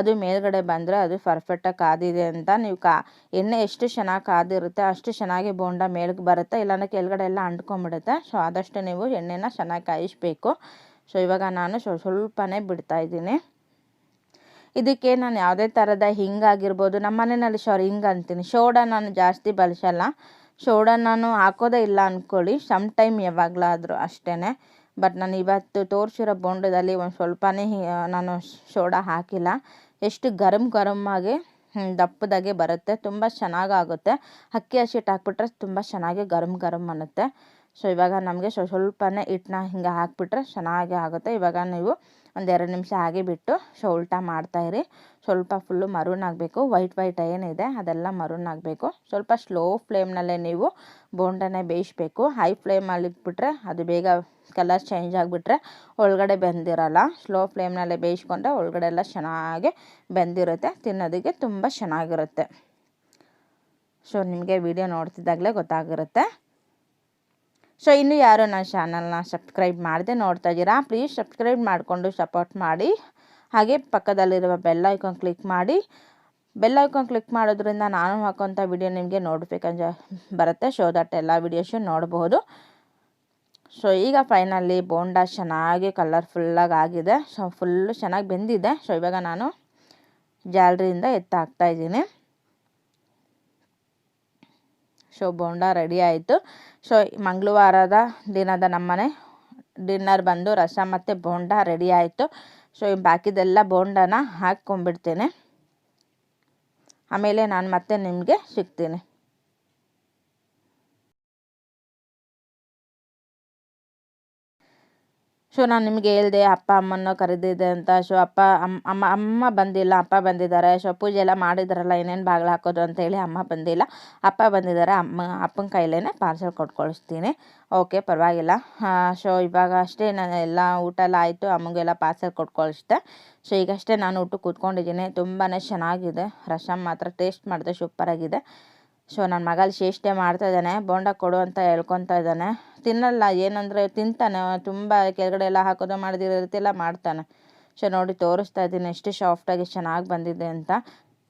ಅದು ಮೇಲ್ಗಡೆ ಬಂದರೆ ಅದು ಪರ್ಫೆಕ್ಟಾಗಿ ಕಾದಿದೆ ಅಂತ ನೀವು ಕಾ, ಎಣ್ಣೆ ಎಷ್ಟು ಚೆನ್ನಾಗಿ ಕಾದಿರುತ್ತೆ, ಅಷ್ಟು ಚೆನ್ನಾಗಿ ಬೋಂಡ ಮೇಲ್ಗೆ ಬರುತ್ತೆ, ಇಲ್ಲಾಂದ್ರೆ ಕೆಳಗಡೆ ಎಲ್ಲ ಅಂಟ್ಕೊಂಬಿಡುತ್ತೆ ಸೊ ಆದಷ್ಟು ನೀವು ಎಣ್ಣೆನ ಚೆನ್ನಾಗಿ ಕಾಯಿಸ್ಬೇಕು. ಸೊ ಇವಾಗ ನಾನು ಸ್ವಲ್ಪನೇ ಬಿಡ್ತಾ ಇದ್ದೀನಿ. ಇದಕ್ಕೆ ನಾನು ಯಾವುದೇ ಥರದ ಹಿಂಗಾಗಿರ್ಬೋದು ನಮ್ಮ ಮನೆಯಲ್ಲಿ ಶೋರ್ ಹಿಂಗೆ ಅಂತೀನಿ. ಶೋಡ ನಾನು ಜಾಸ್ತಿ ಬಳಸಲ್ಲ. ಶೋಡ ನಾನು ಹಾಕೋದೇ ಇಲ್ಲ ಅಂದ್ಕೊಳ್ಳಿ ಸಮ್ ಟೈಮ್ ಯಾವಾಗಲಾದರೂ ಅಷ್ಟೇ ಬಟ್ ನಾನು ಇವತ್ತು ತೋರಿಸಿರೋ ಬೋಂಡದಲ್ಲಿ ಒಂದು ಸ್ವಲ್ಪನೇ ನಾನು ಶೋಡ ಹಾಕಿಲ್ಲ. ಎಷ್ಟು ಗರಮ್ ಆಗಿ ದಪ್ಪದಾಗೆ ಬರುತ್ತೆ. ತುಂಬ ಚೆನ್ನಾಗಾಗುತ್ತೆ. ಅಕ್ಕಿ ಹಸಿಟ್ಟು ಹಾಕ್ಬಿಟ್ರೆ ತುಂಬ ಚೆನ್ನಾಗಿ ಗರಮ್ ಗರಮ್ ಅನ್ನುತ್ತೆ. ಸೊ ಇವಾಗ ನಮಗೆ ಸ್ವಲ್ಪನೇ ಹಿಟ್ಟನ್ನ ಹಿಂಗೆ ಹಾಕಿಬಿಟ್ರೆ ಚೆನ್ನಾಗಿ ಆಗುತ್ತೆ. ಇವಾಗ ನೀವು ಒಂದೆರಡು ನಿಮಿಷ ಹಾಗೆ ಬಿಟ್ಟು ಸೊ ಉಲ್ಟಾ ಮಾಡ್ತಾಯಿರಿ ಸ್ವಲ್ಪ ಫುಲ್ಲು ಮರೂನ್ ಆಗಬೇಕು. ವೈಟ್ ವೈಟ್ ಏನಿದೆ ಅದೆಲ್ಲ ಮರೂನ್ ಆಗಬೇಕು. ಸ್ವಲ್ಪ ಸ್ಲೋ ಫ್ಲೇಮ್ನಲ್ಲೇ ನೀವು ಬೋಂಡನೇ ಬೇಯಿಸ್ಬೇಕು. ಹೈ ಫ್ಲೇಮಲ್ಲಿ ಇಟ್ಬಿಟ್ರೆ ಅದು ಬೇಗ ಕಲರ್ ಚೇಂಜ್ ಆಗಿಬಿಟ್ರೆ ಒಳಗಡೆ ಬೆಂದಿರಲ್ಲ. ಸ್ಲೋ ಫ್ಲೇಮ್ನಲ್ಲೇ ಬೇಯಿಸ್ಕೊಂಡ್ರೆ ಒಳಗಡೆ ಎಲ್ಲ ಚೆನ್ನಾಗಿ ಬೆಂದಿರುತ್ತೆ. ತಿನ್ನೋದಕ್ಕೆ ತುಂಬ ಚೆನ್ನಾಗಿರುತ್ತೆ. ಸೊ ನಿಮಗೆ ವಿಡಿಯೋ ನೋಡ್ತಿದ್ದಾಗಲೇ ಗೊತ್ತಾಗಿರುತ್ತೆ. ಸೊ ಇನ್ನು ಯಾರು ನನ್ನ ಚಾನಲ್ನ ಸಬ್ಸ್ಕ್ರೈಬ್ ಮಾಡದೆ ನೋಡ್ತಾ ಇದ್ದೀರಾ ಪ್ಲೀಸ್ ಸಬ್ಸ್ಕ್ರೈಬ್ ಮಾಡಿಕೊಂಡು ಸಪೋರ್ಟ್ ಮಾಡಿ. ಹಾಗೆ ಪಕ್ಕದಲ್ಲಿರುವ ಬೆಲ್ ಐಕಾನ್ ಕ್ಲಿಕ್ ಮಾಡಿ. ಬೆಲ್ ಐಕಾನ್ ಕ್ಲಿಕ್ ಮಾಡೋದ್ರಿಂದ ನಾನು ಹಾಕೋಂಥ ವಿಡಿಯೋ ನಿಮಗೆ ನೋಟಿಫಿಕೇಶನ್ ಬರುತ್ತೆ ಶೋ ದಟ್ ಎಲ್ಲ ವಿಡಿಯೋಸು ನೋಡಬಹುದು ಸೊ ಈಗ ಫೈನಲಿ ಬೋಂಡ ಚೆನ್ನಾಗಿ ಕಲರ್ಫುಲ್ಲಾಗಿ ಆಗಿದೆ. ಸೊ ಫುಲ್ಲು ಚೆನ್ನಾಗಿ ಬೆಂದಿದೆ. ಸೊ ಇವಾಗ ನಾನು ಜಾಲರಿಯಿಂದ ಎತ್ತಾಕ್ತಾ ಇದ್ದೀನಿ. ಸೊ ಬೋಂಡ ರೆಡಿ ಆಯಿತು. ಸೊ ಮಂಗಳವಾರದ ದಿನದ ನಮ್ಮನೆ ಡಿನ್ನರ್ ಬಂದು ರಸ ಮತ್ತು ಬೋಂಡ ರೆಡಿ ಆಯಿತು. ಸೊ ಬಾಕಿದೆಲ್ಲ ಬೋಂಡನ ಹಾಕ್ಕೊಂಬಿಡ್ತೇನೆ ಆಮೇಲೆ ನಾನು ಮತ್ತೆ ನಿಮಗೆ ಸಿಗ್ತೀನಿ. ಸೊ ನಾನು ನಿಮಗೆ ಹೇಳಿದೆ, ಅಪ್ಪ ಅಮ್ಮನ ಕರೆದಿದ್ದೆ ಅಂತ. ಸೊ ಅಪ್ಪ ಅಮ್ಮ ಅಮ್ಮ ಬಂದಿಲ್ಲ, ಅಪ್ಪ ಬಂದಿದ್ದಾರೆ. ಸೊ ಪೂಜೆ ಎಲ್ಲ ಮಾಡಿದಾರಲ್ಲ, ಏನೇನು ಬಾಗಿಲು ಹಾಕೋದು ಅಂತೇಳಿ ಅಮ್ಮ ಬಂದಿಲ್ಲ. ಅಪ್ಪ ಬಂದಿದ್ದಾರೆ, ಅಮ್ಮ, ಅಪ್ಪನ ಕೈಲೇ ಪಾರ್ಸೆಲ್ ಕೊಟ್ಟು ಓಕೆ ಪರವಾಗಿಲ್ಲ. ಸೊ ಇವಾಗ ಅಷ್ಟೇ ನಾನು ಎಲ್ಲ ಊಟ ಎಲ್ಲ ಆಯಿತು ಅಮ್ಮಗೆಲ್ಲ ಪಾರ್ಸೆಲ್ ಕೊಟ್ಟು ಸೊ ಈಗಷ್ಟೇ ನಾನು ಊಟ ಕೂತ್ಕೊಂಡಿದ್ದೀನಿ. ತುಂಬಾ ಚೆನ್ನಾಗಿದೆ. ರಸಮ್ ಮಾತ್ರ ಟೇಸ್ಟ್ ಮಾಡಿದೆ ಸೂಪರಾಗಿದೆ ಸೊ ನನ್ನ ಮಗಲ್ಲಿ ಚೇಷ್ಟೆ ಮಾಡ್ತಾ ಇದ್ದಾನೆ, ಬೋಂಡ ಕೊಡು ಅಂತ ಹೇಳ್ಕೊತಾ ಇದ್ದಾನೆ. ತಿನ್ನಲ್ಲ, ಏನಂದರೆ ತಿಂತಾನೆ, ತುಂಬ ಕೆಳಗಡೆ ಎಲ್ಲ ಹಾಕೋದು ಮಾಡಿದಿರೋ ರೀತಿ ಎಲ್ಲ ಮಾಡ್ತಾನೆ. ಸೊ ನೋಡಿ, ತೋರಿಸ್ತಾ ಇದ್ದೀನಿ, ಎಷ್ಟು ಸಾಫ್ಟಾಗಿ ಚೆನ್ನಾಗಿ ಬಂದಿದೆ ಅಂತ.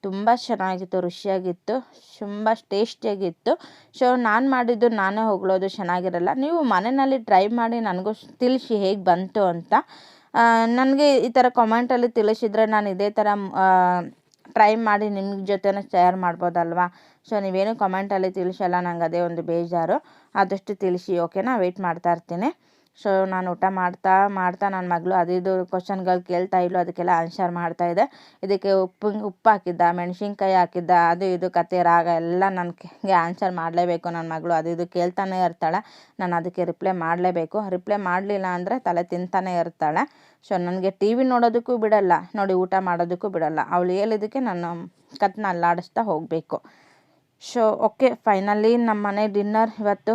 ತುಂಬ ಚೆನ್ನಾಗಿತ್ತು, ರುಚಿಯಾಗಿತ್ತು, ತುಂಬ ಟೇಸ್ಟಿಯಾಗಿತ್ತು. ಸೊ ನಾನು ಮಾಡಿದ್ದು ನಾನೇ ಹೊಗಳೋದು ಚೆನ್ನಾಗಿರಲ್ಲ. ನೀವು ಮನೆಯಲ್ಲಿ ಟ್ರೈ ಮಾಡಿ, ನನಗೂ ತಿಳಿಸಿ ಹೇಗೆ ಬಂತು ಅಂತ. ನನಗೆ ಈ ಥರ ಕಮೆಂಟಲ್ಲಿ ತಿಳಿಸಿದರೆ ನಾನು ಇದೇ ಥರ ಟ್ರೈ ಮಾಡಿ ನಿಮ್ಮ ಜೊತೆನೂ ಶೇರ್ ಮಾಡ್ಬೋದಲ್ವಾ? ಸೊ ನೀವೇನು ಕಮೆಂಟಲ್ಲಿ ತಿಳಿಸಲ್ಲ, ನಂಗೆ ಅದೇ ಒಂದು ಬೇಜಾರು. ಆದಷ್ಟು ತಿಳಿಸಿ ಓಕೆನಾ ವೆಯ್ಟ್ ಮಾಡ್ತಾ ಇರ್ತೀನಿ. ಸೊ ನಾನು ಊಟ ಮಾಡ್ತಾ ಮಾಡ್ತಾ ನನ್ನ ಮಗಳು ಅದಿದು ಕ್ವಶನ್ಗಳು ಕೇಳ್ತಾ ಇಲ್ಲೋ ಅದಕ್ಕೆಲ್ಲ ಆನ್ಸರ್ ಮಾಡ್ತಾಯಿದ್ದೆ ಇದಕ್ಕೆ ಉಪ್ಪು ಉಪ್ಪು ಹಾಕಿದ್ದ, ಮೆಣಸಿನ್ಕಾಯಿ ಹಾಕಿದ್ದ, ಅದು ಇದು ಕತೆ ರಾಗ ಎಲ್ಲ ನನಗೆ ಆನ್ಸರ್ ಮಾಡಲೇಬೇಕು. ನನ್ನ ಮಗಳು ಅದು ಇದು ಕೇಳ್ತಾನೆ ಇರ್ತಾಳೆ. ನಾನು ಅದಕ್ಕೆ ರಿಪ್ಲೈ ಮಾಡಲೇಬೇಕು. ರಿಪ್ಲೈ ಮಾಡಲಿಲ್ಲ ಅಂದರೆ ತಲೆ ತಿಂತಾನೆ ಇರ್ತಾಳೆ. ಸೊ ನನಗೆ ಟಿ ವಿ ನೋಡೋದಕ್ಕೂ ಬಿಡಲ್ಲ. ನೋಡಿ ಊಟ ಮಾಡೋದಕ್ಕೂ ಬಿಡಲ್ಲ. ಅವಳು ಹೇಳಿದ್ದಕ್ಕೆ ನಾನು ಕತ್ನ ಅಲ್ಲಾಡಿಸ್ತಾ ಹೋಗಬೇಕು. ಸೊ ಓಕೆ, ಫೈನಲಿ ನಮ್ಮ ಮನೆ ಡಿನ್ನರ್ ಇವತ್ತು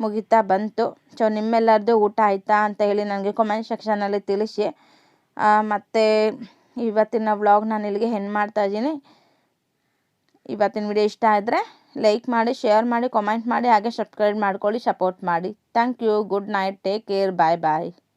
ಮುಗಿತಾ ಬಂತು. ಸೊ, ನಿಮ್ಮೆಲ್ಲರದ್ದು ಊಟ ಆಯಿತಾ ಅಂತ ಹೇಳಿ ನನಗೆ ಕಮೆಂಟ್ ಸೆಕ್ಷನಲ್ಲಿ ತಿಳಿಸಿ. ಮತ್ತು ಇವತ್ತಿನ ವ್ಲಾಗ್ ನಾನು ಇಲ್ಲಿಗೆ ಹೆಣ್ಣು ಮಾಡ್ತಾ ಇದ್ದೀನಿ. ಇವತ್ತಿನ ವಿಡಿಯೋ ಇಷ್ಟ ಆದರೆ ಲೈಕ್ ಮಾಡಿ ಶೇರ್ ಮಾಡಿ ಕಾಮೆಂಟ್ ಮಾಡಿ, ಹಾಗೆ ಸಬ್ಸ್ಕ್ರೈಬ್ ಮಾಡ್ಕೊಳ್ಳಿ ಸಪೋರ್ಟ್ ಮಾಡಿ. Thank you good night take care bye bye